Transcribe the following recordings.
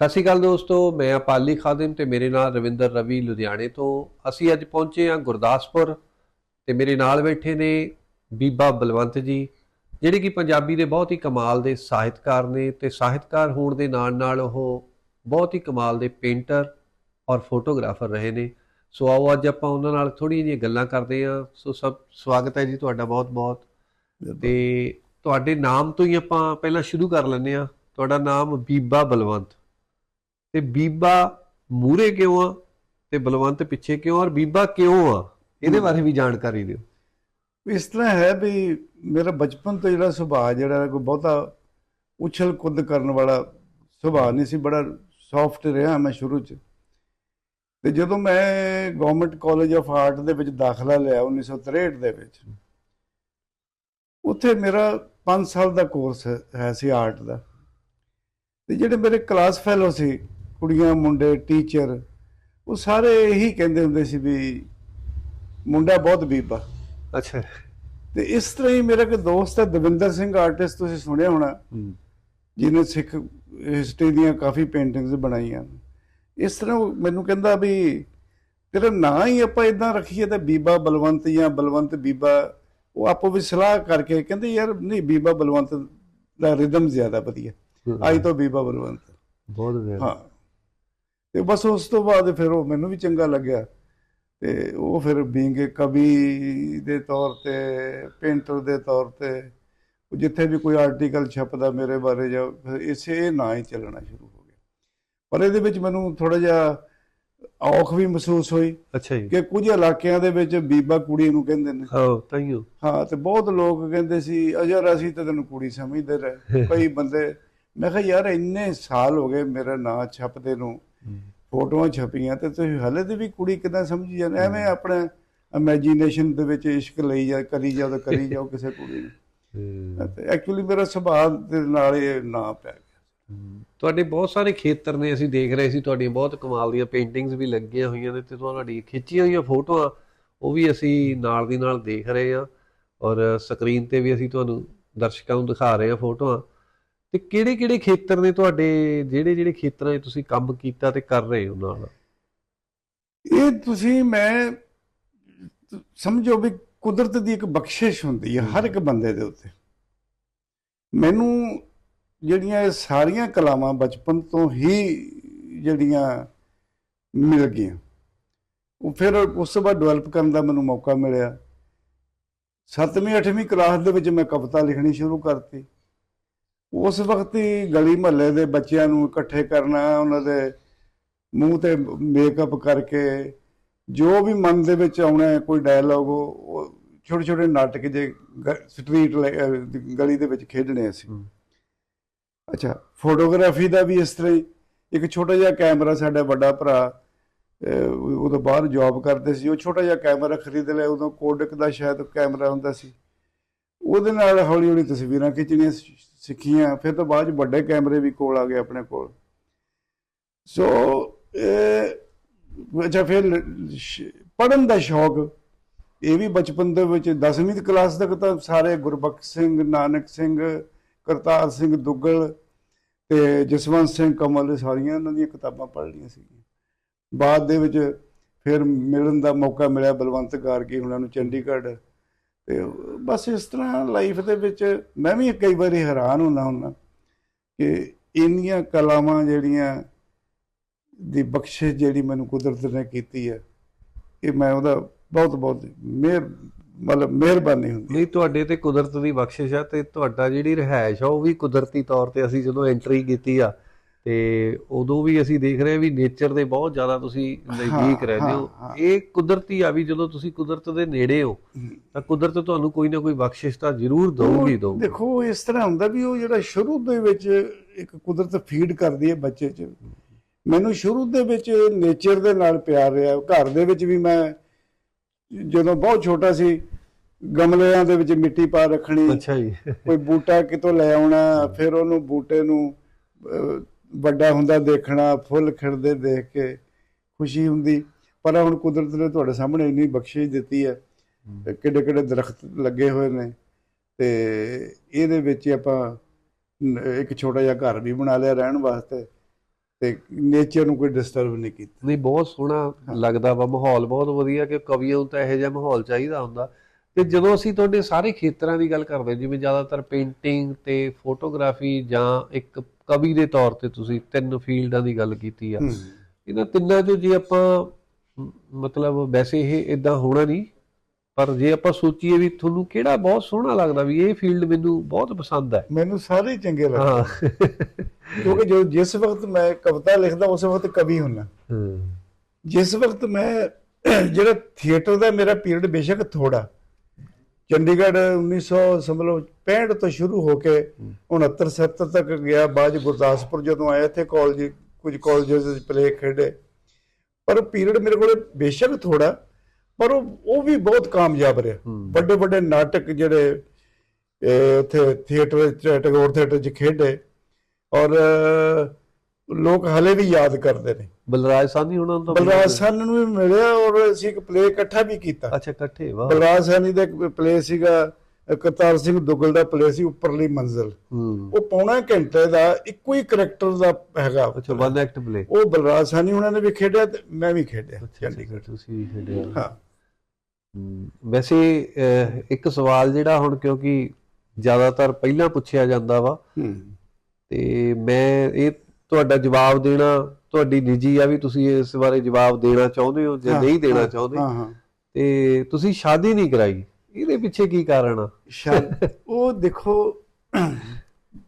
ਸਤਿ ਸ਼੍ਰੀ ਅਕਾਲ ਦੋਸਤੋ ਮੈਂ ਅਪਾਲੀ ਖਾਦਿਮ ਤੇ ਮੇਰੇ ਨਾਲ ਰਵਿੰਦਰ ਰਵੀ ਲੁਧਿਆਣੇ ਤੋਂ। ਅਸੀਂ ਅੱਜ ਪਹੁੰਚੇ ਹਾਂ ਗੁਰਦਾਸਪੁਰ ਤੇ ਮੇਰੇ ਨਾਲ ਬੈਠੇ ਨੇ ਬੀਬਾ ਬਲਵੰਤ ਜੀ ਜਿਹੜੇ ਕਿ ਪੰਜਾਬੀ ਦੇ ਬਹੁਤ ਹੀ ਕਮਾਲ ਦੇ ਸਾਹਿਤਕਾਰ ਨੇ ਤੇ ਸਾਹਿਤਕਾਰ ਹੋਣ ਦੇ ਨਾਲ ਨਾਲ ਉਹ ਬਹੁਤ ਹੀ ਕਮਾਲ ਦੇ ਪੇਂਟਰ ਔਰ ਫੋਟੋਗ੍ਰਾਫਰ ਰਹੇ ਨੇ। ਸੋ ਆਓ ਅੱਜ ਆਪਾਂ ਉਹਨਾਂ ਨਾਲ ਥੋੜ੍ਹੀਆਂ ਜਿਹੀਆਂ ਗੱਲਾਂ ਕਰਦੇ ਹਾਂ। ਸੋ ਸਭ ਸਵਾਗਤ ਹੈ ਜੀ ਤੁਹਾਡਾ ਬਹੁਤ ਬਹੁਤ ਤੇ ਤੁਹਾਡੇ ਨਾਮ ਤੋਂ ਹੀ ਆਪਾਂ ਪਹਿਲਾਂ ਸ਼ੁਰੂ ਕਰ ਲੈਂਦੇ ਆ ਤੁਹਾਡਾ ਨਾਮ ਬੀਬਾ ਬਲਵੰਤ। ਤੇ ਬੀਬਾ ਮੂਰੇ ਕਿਉਂ ਆ ਤੇ ਬਲਵੰਤ ਪਿੱਛੇ ਕਿਉਂ ਔਰ ਬੀਬਾ ਕਿਉਂ ਆ? ਇਹਦੇ ਬਾਰੇ ਵੀ ਜਾਣਕਾਰੀ ਦਿਓ। ਇਸ ਤਰ੍ਹਾਂ ਹੈ ਵੀ ਮੇਰਾ ਬਚਪਨ ਤੋਂ ਜਿਹੜਾ ਸੁਭਾਅ ਜਿਹੜਾ ਕੋਈ ਬਹੁਤਾ ਉਛਲ ਕੁੱਦ ਕਰਨ ਵਾਲਾ ਸੁਭਾਅ ਨਹੀਂ ਸੀ ਬੜਾ ਸੌਫਟ ਰਿਹਾ ਮੈਂ ਸ਼ੁਰੂ 'ਚ। ਤੇ ਜਦੋਂ ਮੈਂ ਗਵਰਨਮੈਂਟ ਕਾਲਜ ਆਫ ਆਰਟ ਦੇ ਵਿੱਚ ਦਾਖਲਾ ਲਿਆ 1963 ਦੇ ਵਿੱਚ ਉੱਥੇ ਮੇਰਾ 5 ਸਾਲ ਦਾ ਕੋਰਸ ਹੈ ਸੀ ਆਰਟ ਦਾ। ਤੇ ਜਿਹੜੇ ਮੇਰੇ ਕਲਾਸ ਫੈਲੋ ਸੀ ਕੁੜੀਆਂ ਮੁੰਡੇ ਟੀਚਰ ਉਹ ਸਾਰੇ ਇਹੀ ਕਹਿੰਦੇ ਹੁੰਦੇ ਸੀ ਵੀ ਮੁੰਡਾ ਬਹੁਤ ਬੀਬਾ। ਅੱਛਾ। ਤੇ ਇਸ ਤਰ੍ਹਾਂ ਹੀ ਮੇਰਾ ਇੱਕ ਦੋਸਤ ਹੈ ਦਵਿੰਦਰ ਸਿੰਘ ਆਰਟਿਸਟ ਤੁਸੀਂ ਸੁਣਿਆ ਹੋਣਾ। ਜਿਹਨੇ ਸਿੱਖ ਹਿਸਟਰੀ ਦੀਆਂ ਕਾਫੀ ਪੇਂਟਿੰਗਸ ਬਣਾਈਆਂ। ਇਸ ਤਰ੍ਹਾਂ ਉਹ ਮੈਨੂੰ ਕਹਿੰਦਾ ਵੀ ਤੇਰਾ ਨਾਂ ਹੀ ਆਪਾਂ ਇਦਾਂ ਰੱਖੀਏ ਤਾਂ ਬੀਬਾ ਬਲਵੰਤ ਜਾਂ ਬਲਵੰਤ ਬੀਬਾ ਉਹ ਆਪੋ ਵਿੱਚ ਸਲਾਹ ਕਰਕੇ ਕਹਿੰਦੇ ਯਾਰ ਨਹੀਂ ਬੀਬਾ ਬਲਵੰਤ ਦਾ ਰਿਦਮ ਜ਼ਿਆਦਾ ਵਧੀਆ। ਅੱਜ ਤੋਂ ਬੀਬਾ ਬਲਵੰਤ। ਬਹੁਤ ਵਧੀਆ। ਹਾਂ। ਤੇ ਬਸ ਉਸ ਤੋਂ ਬਾਅਦ ਫਿਰ ਉਹ ਮੈਨੂੰ ਵੀ ਚੰਗਾ ਲੱਗਿਆ। ਤੇ ਉਹ ਫਿਰ ਬੀਂਗ ਕਵੀ ਦੇ ਤੌਰ ਤੇ ਪੇਂਟਰ ਦੇ ਤੌਰ ਤੇ ਜਿੱਥੇ ਵੀ ਕੋਈ ਆਰਟੀਕਲ ਛਪਦਾ ਮੇਰੇ ਬਾਰੇ ਜਾਂ ਇਸੇ ਨਾਂ ਹੀ ਚੱਲਣਾ ਸ਼ੁਰੂ ਹੋ ਗਿਆ। ਪਰ ਇਹਦੇ ਵਿੱਚ ਮੈਨੂੰ ਥੋੜਾ ਜਿਹਾ ਔਖ ਵੀ ਮਹਿਸੂਸ ਹੋਈ ਅੱਛਾ ਜੀ। ਕਿ ਕੁਝ ਇਲਾਕਿਆਂ ਦੇ ਵਿੱਚ ਬੀਬਾ ਕੁੜੀ ਨੂੰ ਕਹਿੰਦੇ ਨੇ। ਹਾਂ ਤਾਈਓ ਹਾਂ ਤੇ ਬਹੁਤ ਲੋਕ ਕਹਿੰਦੇ ਸੀ ਅਜਰ ਅਸੀਂ ਤਾਂ ਤੈਨੂੰ ਕੁੜੀ ਸਮਝਦੇ ਰਹੇ। ਕਈ ਬੰਦੇ ਮੈਂ ਕਿਹਾ ਯਾਰ ਇੰਨੇ ਸਾਲ ਹੋ ਗਏ ਮੇਰਾ ਨਾਂ ਛਪਦੇ ਨੂੰ ਫੋਟੋਆਂ ਛਪੀਆਂ ਤੇ ਤੁਸੀਂ ਹਲੇ ਤੇ ਵੀ ਕੁੜੀ ਕਿਦਾਂ ਸਮਝੀ ਜਾਂਦੇ? ਐਵੇਂ ਆਪਣੇ ਇਮੇਜਿਨੇਸ਼ਨ ਦੇ ਵਿੱਚ ਇਸ਼ਕ ਲਈ ਜਾ ਕਰੀ ਤਾਂ ਕਰੀ ਜਾਓ ਕਿਸੇ ਕੁੜੀ ਨੂੰ। ਤੇ ਐਕਚੁਅਲੀ ਮੇਰਾ ਸੁਭਾਅ ਦੇ ਨਾਲ ਇਹ ਨਾਂ ਪੈ ਗਿਆ। ਤੁਹਾਡੇ ਬਹੁਤ ਸਾਰੇ ਖੇਤਰ ਨੇ ਅਸੀਂ ਦੇਖ ਰਹੇ ਸੀ ਤੁਹਾਡੀਆਂ ਬਹੁਤ ਕਮਾਲ ਦੀਆਂ ਪੇਂਟਿੰਗਸ ਵੀ ਲੱਗੀਆਂ ਹੋਈਆਂ ਨੇ ਤੇ ਤੁਹਾਡੀ ਖਿੱਚੀਆਂ ਹੋਈਆਂ ਫੋਟੋਆਂ ਉਹ ਵੀ ਅਸੀਂ ਨਾਲ ਦੀ ਨਾਲ ਦੇਖ ਰਹੇ ਹਾਂ ਔਰ ਸਕਰੀਨ ਤੇ ਵੀ ਅਸੀਂ ਤੁਹਾਨੂੰ ਦਰਸ਼ਕਾਂ ਨੂੰ ਦਿਖਾ ਰਹੇ ਹਾਂ ਫੋਟੋਆਂ। ਤੇ ਕਿਹੜੇ ਕਿਹੜੇ ਖੇਤਰ ਨੇ ਤੁਹਾਡੇ ਜਿਹੜੇ ਜਿਹੜੇ ਖੇਤਰਾਂ 'ਚ ਤੁਸੀਂ ਕੰਮ ਕੀਤਾ ਤੇ ਕਰ ਰਹੇ ਹੋ ਨਾਲ? ਇਹ ਤੁਸੀਂ ਮੈਂ ਸਮਝੋ ਵੀ ਕੁਦਰਤ ਦੀ ਇੱਕ ਬਖਸ਼ਿਸ਼ ਹੁੰਦੀ ਹੈ ਹਰ ਇੱਕ ਬੰਦੇ ਦੇ ਉੱਤੇ। ਮੈਨੂੰ ਜਿਹੜੀਆਂ ਇਹ ਸਾਰੀਆਂ ਕਲਾਵਾਂ ਬਚਪਨ ਤੋਂ ਹੀ ਜਿਹੜੀਆਂ ਮਿਲ ਗਈਆਂ ਉਹ ਫਿਰ ਉਸ ਤੋਂ ਬਾਅਦ ਡਿਵੈਲਪ ਕਰਨ ਦਾ ਮੈਨੂੰ ਮੌਕਾ ਮਿਲਿਆ। 7ਵੀਂ 8ਵੀਂ ਕਲਾਸ ਦੇ ਵਿੱਚ ਮੈਂ ਕਵਿਤਾ ਲਿਖਣੀ ਸ਼ੁਰੂ ਕਰਤੀ। ਉਸ ਵਕਤ ਹੀ ਗਲੀ ਮਹੱਲੇ ਦੇ ਬੱਚਿਆਂ ਨੂੰ ਇਕੱਠੇ ਕਰਨਾ ਉਹਨਾਂ ਦੇ ਮੂੰਹ ਤੇ ਮੇਕਅਪ ਕਰਕੇ ਜੋ ਵੀ ਮਨ ਦੇ ਵਿੱਚ ਆਉਣਾ ਕੋਈ ਡਾਇਲੌਗ ਉਹ ਛੋਟੇ ਛੋਟੇ ਨਾਟਕ ਜੇ ਸਟਰੀਟ ਗਲੀ ਦੇ ਵਿੱਚ ਖੇਡਣੇ ਅਸੀਂ। ਅੱਛਾ ਫੋਟੋਗ੍ਰਾਫੀ ਦਾ ਵੀ ਇਸ ਤਰ੍ਹਾਂ ਹੀ ਇੱਕ ਛੋਟਾ ਜਿਹਾ ਕੈਮਰਾ ਸਾਡਾ ਵੱਡਾ ਭਰਾ ਉਦੋਂ ਬਾਹਰ ਜੌਬ ਕਰਦੇ ਸੀ ਉਹ ਛੋਟਾ ਜਿਹਾ ਕੈਮਰਾ ਖਰੀਦ ਲਿਆ ਉਦੋਂ ਕੋਡਕ ਦਾ ਸ਼ਾਇਦ ਕੈਮਰਾ ਹੁੰਦਾ ਸੀ ਉਹਦੇ ਨਾਲ ਹੌਲੀ ਹੌਲੀ ਤਸਵੀਰਾਂ ਖਿੱਚਣੀਆਂ ਸਿੱਖੀਆਂ, ਫਿਰ ਤੋਂ ਬਾਅਦ 'ਚ ਵੱਡੇ ਕੈਮਰੇ ਵੀ ਕੋਲ ਆ ਗਏ ਆਪਣੇ ਕੋਲ। ਸੋ ਇਹ ਅੱਛਾ, ਫਿਰ ਪੜਨ ਦਾ ਸ਼ੌਕ, ਇਹ ਵੀ ਬਚਪਨ ਦੇ ਵਿੱਚ 10ਵੀਂ ਦੀ ਕਲਾਸ ਤੱਕ ਤਾਂ ਸਾਰੇ ਗੁਰਬਖਸ਼ ਸਿੰਘ, ਨਾਨਕ ਸਿੰਘ, ਕਰਤਾਰ ਸਿੰਘ ਦੁੱਗਲ ਤੇ ਜਸਵੰਤ ਸਿੰਘ ਕਮਲ ਸਾਰੀਆਂ ਉਹਨਾਂ ਦੀਆਂ ਕਿਤਾਬਾਂ ਪੜ੍ਹ ਲਈਆਂ ਸੀਗੀਆਂ। ਬਾਅਦ ਦੇ ਵਿੱਚ ਫਿਰ ਮਿਲਣ ਦਾ ਮੌਕਾ ਮਿਲਿਆ ਬਲਵੰਤ ਗਾਰਗੀ ਉਹਨਾਂ ਨੂੰ ਚੰਡੀਗੜ੍ਹ। ਤੇ ਬਸ ਇਸ ਤਰ੍ਹਾਂ ਲਾਈਫ ਦੇ ਵਿੱਚ ਮੈਂ ਵੀ ਕਈ ਵਾਰੀ ਹੈਰਾਨ ਹੁੰਦਾ ਹੁੰਦਾ ਕਿ ਇੰਨੀਆਂ ਕਲਾਵਾਂ ਜਿਹੜੀਆਂ ਦੀ ਬਖਸ਼ਿਸ਼ ਜਿਹੜੀ ਮੈਨੂੰ ਕੁਦਰਤ ਨੇ ਕੀਤੀ ਹੈ, ਇਹ ਮੈਂ ਉਹਦਾ ਬਹੁਤ ਬਹੁਤ ਮਿਹਰ, ਮਤਲਬ ਮਿਹਰਬਾਨੀ ਹੁੰਦੀ ਨਹੀਂ, ਤੁਹਾਡੇ ਤੇ ਕੁਦਰਤ ਦੀ ਬਖਸ਼ਿਸ਼ ਆ ਤੇ ਤੁਹਾਡਾ ਜਿਹੜੀ ਰਿਹਾਇਸ਼ ਆ, ਉਹ ਵੀ ਕੁਦਰਤੀ ਤੌਰ ਤੇ ਅਸੀਂ ਜਦੋਂ ਐਂਟਰੀ ਕੀਤੀ ਆ ਤੇ ਉਦੋਂ ਵੀ ਅਸੀਂ ਦੇਖ ਰਹੇ ਵੀ ਨੇਚਰ ਦੇ ਬਹੁਤ ਜ਼ਿਆਦਾ ਤੁਸੀਂ ਨਜ਼ਦੀਕ ਰਹਿੰਦੇ ਹੋ। ਇਹ ਕੁਦਰਤੀ ਆ ਵੀ ਜਦੋਂ ਤੁਸੀਂ ਕੁਦਰਤ ਦੇ ਨੇੜੇ ਹੋ ਤਾਂ ਕੁਦਰਤ ਤੁਹਾਨੂੰ ਕੋਈ ਨਾ ਕੋਈ ਬਖਸ਼ਿਸ਼ ਤਾਂ ਜ਼ਰੂਰ ਦਊਗੀ ਦਊਗੀ। ਦੇਖੋ ਇਸ ਤਰ੍ਹਾਂ ਹੁੰਦਾ ਵੀ ਉਹ ਜਿਹੜਾ ਸ਼ੁਰੂ ਦੇ ਵਿੱਚ ਇੱਕ ਕੁਦਰਤ ਫੀਡ ਕਰਦੀ ਹੈ ਬੱਚੇ 'ਚ। ਮੈਨੂੰ ਸ਼ੁਰੂ ਦੇ ਵਿੱਚ ਨੇਚਰ ਦੇ ਨਾਲ ਪਿਆਰ ਰਿਹਾ। ਘਰ ਦੇ ਵਿੱਚ ਵੀ ਮੈਂ ਜਦੋਂ ਬਹੁਤ ਛੋਟਾ ਸੀ ਗਮਲਿਆਂ ਦੇ ਵਿੱਚ ਮਿੱਟੀ ਪਾ ਰੱਖਣੀ ਅੱਛਾ ਜੀ। ਕੋਈ ਬੂਟਾ ਕਿਤੋਂ ਲੈ ਆਉਣਾ ਫਿਰ ਉਹਨੂੰ ਬੂਟੇ ਨੂੰ ਵੱਡਾ ਹੁੰਦਾ ਦੇਖਣਾ ਫੁੱਲ ਖਿੜਦੇ ਦੇਖ ਕੇ ਖੁਸ਼ੀ ਹੁੰਦੀ। ਪਰ ਹੁਣ ਕੁਦਰਤ ਨੇ ਤੁਹਾਡੇ ਸਾਹਮਣੇ ਇੰਨੀ ਬਖਸ਼ਿਸ਼ ਦਿੱਤੀ ਹੈ ਕਿੱਡੇ ਕਿੱਡੇ ਦਰਖਤ ਲੱਗੇ ਹੋਏ ਨੇ ਤੇ ਇਹਦੇ ਵਿੱਚ ਆਪਾਂ ਇੱਕ ਛੋਟਾ ਜਿਹਾ ਘਰ ਵੀ ਬਣਾ ਲਿਆ ਰਹਿਣ ਵਾਸਤੇ ਤੇ ਨੇਚਰ ਨੂੰ ਕੋਈ ਡਿਸਟਰਬ ਨਹੀਂ ਕੀਤਾ। ਨਹੀਂ ਬਹੁਤ ਸੋਹਣਾ ਲੱਗਦਾ ਵਾ ਮਾਹੌਲ ਬਹੁਤ ਵਧੀਆ ਕਿ ਕਵੀਆਂ ਨੂੰ ਤਾਂ ਇਹੋ ਜਿਹਾ ਮਾਹੌਲ ਚਾਹੀਦਾ ਹੁੰਦਾ। ਤੇ ਜਦੋਂ ਅਸੀਂ ਤੁਹਾਡੇ ਸਾਰੇ ਖੇਤਰਾਂ ਦੀ ਗੱਲ ਕਰਦੇ ਜਿਵੇਂ ਜ਼ਿਆਦਾਤਰ ਪੇਂਟਿੰਗ ਤੇ ਫੋਟੋਗ੍ਰਾਫੀ ਜਾਂ ਇੱਕ ਕਵੀ ਦੇ ਤੌਰ ਤੇ ਤੁਸੀਂ ਤਿੰਨ ਫੀਲਡਾਂ ਦੀ ਗੱਲ ਕੀਤੀ ਆ। ਇਹਨਾਂ ਤਿੰਨਾਂ ਚੋਂ ਜੇ ਆਪਾਂ ਮਤਲਬ ਵੈਸੇ ਇਹ ਇਦਾਂ ਹੋਣਾ ਨਹੀਂ ਪਰ ਜੇ ਆਪਾਂ ਸੋਚੀਏ ਵੀ ਤੁਹਾਨੂੰ ਕਿਹੜਾ ਬਹੁਤ ਸੋਹਣਾ ਲੱਗਦਾ ਵੀ ਇਹ ਫੀਲਡ ਮੈਨੂੰ ਬਹੁਤ ਪਸੰਦ ਹੈ ਮੈਨੂੰ ਸਾਰੇ ਚੰਗੇ ਲੱਗਦੇ। ਹਾਂ। ਕਿਉਂਕਿ ਜੋ ਜਿਸ ਵਕਤ ਮੈਂ ਕਵਿਤਾ ਲਿਖਦਾ ਉਸ ਵਕਤ ਕਵੀ ਹੁੰਨਾ। ਜਿਸ ਵਕਤ ਮੈਂ ਜਿਹੜਾ ਥੀਏਟਰ ਦਾ ਮੇਰਾ ਪੀਰੀਅਡ ਬੇਸ਼ੱਕ ਥੋੜਾ ਚੰਡੀਗੜ੍ਹ 1900 ਸਮਝੋ 65 ਤੋਂ ਸ਼ੁਰੂ ਹੋ ਕੇ 69 70 ਤੱਕ ਗਿਆ। ਬਾਅਦ ਗੁਰਦਾਸਪੁਰ ਜਦੋਂ ਆਇਆ ਇੱਥੇ ਕਾਲਜ ਕੁਝ ਕਾਲਜਸ ਵਿੱਚ ਪਲੇ ਖੇਡੇ। ਪਰ ਪੀਰੀਅਡ ਮੇਰੇ ਕੋਲ ਬੇਸ਼ੱਕ ਥੋੜਾ ਪਰ ਉਹ ਉਹ ਵੀ ਬਹੁਤ ਕਾਮਯਾਬ ਰਿਹਾ। ਵੱਡੇ ਵੱਡੇ ਨਾਟਕ ਜਿਹੜੇ ਇਹ ਉੱਥੇ ਥੀਏਟਰ ਚ ਟੈਗੋਰ ਥੀਏਟਰ 'ਚ ਖੇਡੇ। ਔਰ ਲੋਕ ਹਲੇ ਵੀ ਯਾਦ ਕਰਦੇ ਨੇ। ਬਲਰਾਜ ਸਾਨੀ ਉਹਨਾਂ ਨੂੰ ਤਾਂ ਬਲਰਾਜ ਸਾਹਨੀ ਨੂੰ ਵੀ ਮਿਲਿਆ ਔਰ ਅਸੀਂ ਇੱਕ ਪਲੇ ਇਕੱਠਾ ਵੀ ਕੀਤਾ। ਅੱਛਾ ਇਕੱਠੇ ਵਾਹ। ਬਲਰਾਜ ਸਾਹਨੀ ਦਾ ਇੱਕ ਪਲੇ ਸੀਗਾ ਕਰਤਾਰ ਸਿੰਘ ਦੁੱਗਲ ਦਾ ਪਲੇ ਸੀ ਉੱਪਰਲੀ ਮੰਜ਼ਲ। ਉਹ ਪੌਣਾ ਘੰਟੇ ਦਾ ਇੱਕੋ ਹੀ ਕਰੈਕਟਰ ਦਾ ਹੈਗਾ। ਅੱਛਾ ਵਨ ਐਕਟ ਪਲੇ ਉਹ ਬਲਰਾਜ ਸਾਹਨੀ ਉਹਨਾਂ ਨੇ ਵੀ ਖੇਡਿਆ ਤੇ ਮੈਂ ਵੀ ਖੇਡਿਆ ਚੰਡੀਗੜ੍ਹ। ਤੁਸੀਂ ਵੀ ਖੇਡਿਆ ਹਾਂ। ਵੈਸੇ ਇੱਕ ਸਵਾਲ ਜਿਹੜਾ ਹੁਣ ਕਿਉਂਕਿ ਜ਼ਿਆਦਾਤਰ ਪਹਿਲਾਂ ਪੁੱਛਿਆ ਜਾਂਦਾ ਵਾ। ਤੇ ਮੈਂ ਇਹ ਤੁਹਾਡਾ ਜਵਾਬ ਦੇਣਾ ਤੁਹਾਡੀ ਨਿੱਜੀ ਆ ਵੀ ਤੁਸੀਂ ਇਸ ਬਾਰੇ ਜਵਾਬ ਦੇਣਾ ਚਾਹੁੰਦੇ ਹੋ ਜਾਂ ਨਹੀਂ ਦੇਣਾ ਚਾਹੁੰਦੇ। ਹਾਂ ਹਾਂ। ਤੇ ਤੁਸੀਂ ਸ਼ਾਦੀ ਨਹੀਂ ਕਰਾਈ। ਇਹਦੇ ਪਿੱਛੇ ਕੀ ਕਾਰਨ ਆ? ਉਹ ਦੇਖੋ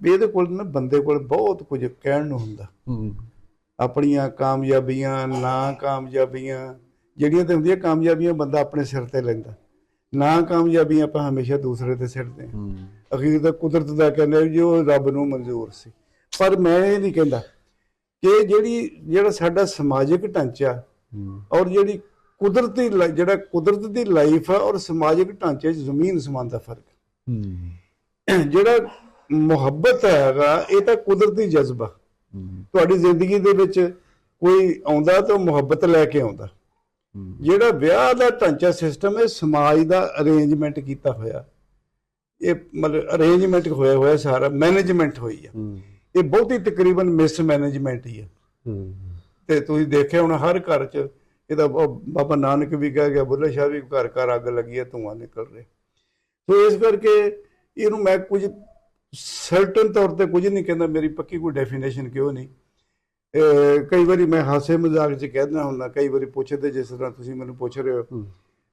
ਇਹਦੇ ਕੋਲ ਨਾ ਬੰਦੇ ਕੋਲ ਬਹੁਤ ਕੁਝ ਕਹਿਣ ਨੂੰ ਹੁੰਦਾ। ਆਪਣੀਆਂ ਕਾਮਯਾਬੀਆਂ ਨਾ ਕਾਮਯਾਬੀਆਂ ਜਿਹੜੀਆਂ ਤੇ ਹੁੰਦੀਆਂ ਕਾਮਯਾਬੀਆਂ ਬੰਦਾ ਆਪਣੇ ਸਿਰ ਤੇ ਲੈਂਦਾ। ਨਾ ਕਾਮਯਾਬੀਆਂ ਆਪਾਂ ਹਮੇਸ਼ਾ ਦੂਸਰੇ ਤੇ। ਹਾਂ। ਹਮ, ਅਖੀਰ ਤਾਂ ਕੁਦਰਤ ਦਾ ਕਹਿੰਦੇ ਵੀ ਉਹ ਰੱਬ ਨੂੰ ਮਨਜ਼ੂਰ ਸੀ। ਪਰ ਮੈਂ ਇਹ ਨਹੀਂ ਕਹਿੰਦਾ ਕਿ ਜਿਹੜੀ ਜਿਹੜਾ ਸਾਡਾ ਸਮਾਜਿਕ ਢਾਂਚਾ ਔਰ ਜਿਹੜੀ ਕੁਦਰਤੀ ਜਿਹੜਾ ਕੁਦਰਤ ਦੀ ਲਾਈਫ ਹੈ ਔਰ ਸਮਾਜਿਕ ਢਾਂਚੇ 'ਚ ਜ਼ਮੀਨ ਸਮਾਨ ਦਾ ਫ਼ਰਕ ਜਿਹੜਾ ਮੁਹੱਬਤ ਹੈਗਾ ਇਹ ਤਾਂ ਕੁਦਰਤੀ ਜਜ਼ਬਾ। ਤੁਹਾਡੀ ਜ਼ਿੰਦਗੀ ਦੇ ਵਿੱਚ ਕੋਈ ਆਉਂਦਾ ਤਾਂ ਮੁਹੱਬਤ ਲੈ ਕੇ ਆਉਂਦਾ। ਜਿਹੜਾ ਵਿਆਹ ਦਾ ਢਾਂਚਾ ਸਿਸਟਮ ਹੈ ਸਮਾਜ ਦਾ ਅਰੇਂਜਮੈਂਟ ਕੀਤਾ ਹੋਇਆ। ਇਹ ਮਤਲਬ ਅਰੇਂਜਮੈਂਟ ਹੋਇਆ ਹੋਇਆ ਸਾਰਾ ਮੈਨੇਜਮੈਂਟ ਹੋਈ ਆ। ਇਹ ਬਹੁਤੀ ਤਕਰੀਬਨ ਮਿਸ ਮੈਨੇਜਮੈਂਟ ਹੀ ਹਮ, ਤੇ ਤੁਸੀਂ ਦੇਖਿਆ ਹੁਣ ਹਰ ਘਰ 'ਚ ਇਹਦਾ ਬਾਬਾ ਨਾਨਕ ਵੀ ਕਹਿ ਗਿਆ ਬੁੱਲੇ ਸ਼ਾਹ ਵੀ ਘਰ ਘਰ ਅੱਗ ਲੱਗੀ ਹੈ ਧੂਆਂ ਨਿਕਲ ਰਿਹਾ। ਸੋ ਇਸ ਕਰਕੇ ਇਹਨੂੰ ਮੈਂ ਕੁਝ ਸਰਟਨ ਤੌਰ ਤੇ ਕੁਝ ਨਹੀਂ ਕਹਿੰਦਾ ਮੇਰੀ ਪੱਕੀ ਕੋਈ ਡੈਫੀਨੇਸ਼ਨ ਕਿਉਂ ਨਹੀਂ। ਕਈ ਵਾਰੀ ਮੈਂ ਹਾਸੇ ਮਜ਼ਾਕ 'ਚ ਕਹਿਣਾ ਹੁੰਦਾ ਕਈ ਵਾਰੀ ਪੁੱਛਦੇ ਜਿਸ ਤਰ੍ਹਾਂ ਤੁਸੀਂ ਮੈਨੂੰ ਪੁੱਛ ਰਹੇ ਹੋ।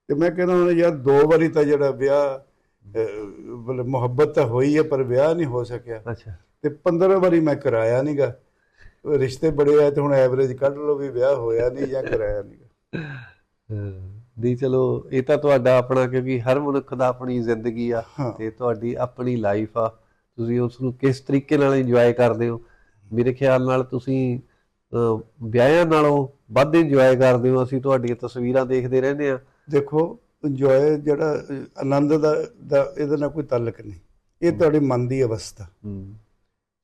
ਤੇ ਮੈਂ ਕਹਿੰਦਾ ਹੁੰਦਾ ਯਾਰ ਦੋ ਵਾਰੀ ਤਾਂ ਜਿਹੜਾ ਵਿਆਹ ਮਤਲਬ ਮੁਹੱਬਤ ਤਾਂ ਹੋਈ ਹੈ ਪਰ ਵਿਆਹ ਨਹੀਂ ਹੋ ਸਕਿਆ। ਅੱਛਾ। ਤੇ 15 ਵਾਰੀ ਮੈਂ ਕਰਾਇਆ ਨਹੀਂਗਾ ਰਿਸ਼ਤੇ ਬੜੇ ਆਏ ਤੇ ਹੁਣ ਐਵਰੇਜ ਕੱਢ ਲਓ ਵੀ ਵਿਆਹ ਹੋਇਆ ਨਹੀਂ ਜਾਂ ਕਰਾਇਆ ਨਹੀਂਗਾ ਦੀ ਚਲੋ ਇਹ ਤਾਂ ਤੁਹਾਡਾ ਆਪਣਾ ਕਿਉਂਕਿ ਹਰ ਮਨੁੱਖ ਦਾ ਆਪਣੀ ਜ਼ਿੰਦਗੀ ਆ। ਤੇ ਤੁਹਾਡੀ ਆਪਣੀ ਲਾਈਫ ਆ। ਤੁਸੀਂ ਉਸ ਨੂੰ ਕਿਸ ਤਰੀਕੇ ਨਾਲ ਇੰਜੋਏ ਕਰਦੇ ਹੋ? ਮੇਰੇ ਖਿਆਲ ਨਾਲ ਤੁਸੀਂ ਵਿਆਹਾਂ ਨਾਲੋਂ ਵੱਧ ਇੰਜੋਏ ਕਰਦੇ ਹੋ। ਅਸੀਂ ਤੁਹਾਡੀਆਂ ਤਸਵੀਰਾਂ ਦੇਖਦੇ ਰਹਿੰਦੇ ਆ ਦੇਖੋ ਇੰਜੋਏ ਜਿਹੜਾ ਆਨੰਦ ਦਾ ਦਾ ਇਹਦੇ ਨਾਲ ਕੋਈ ਤਾਲੁਕ ਨਹੀਂ। ਇਹ ਤੁਹਾਡੇ ਮਨ ਦੀ ਅਵਸਥਾ।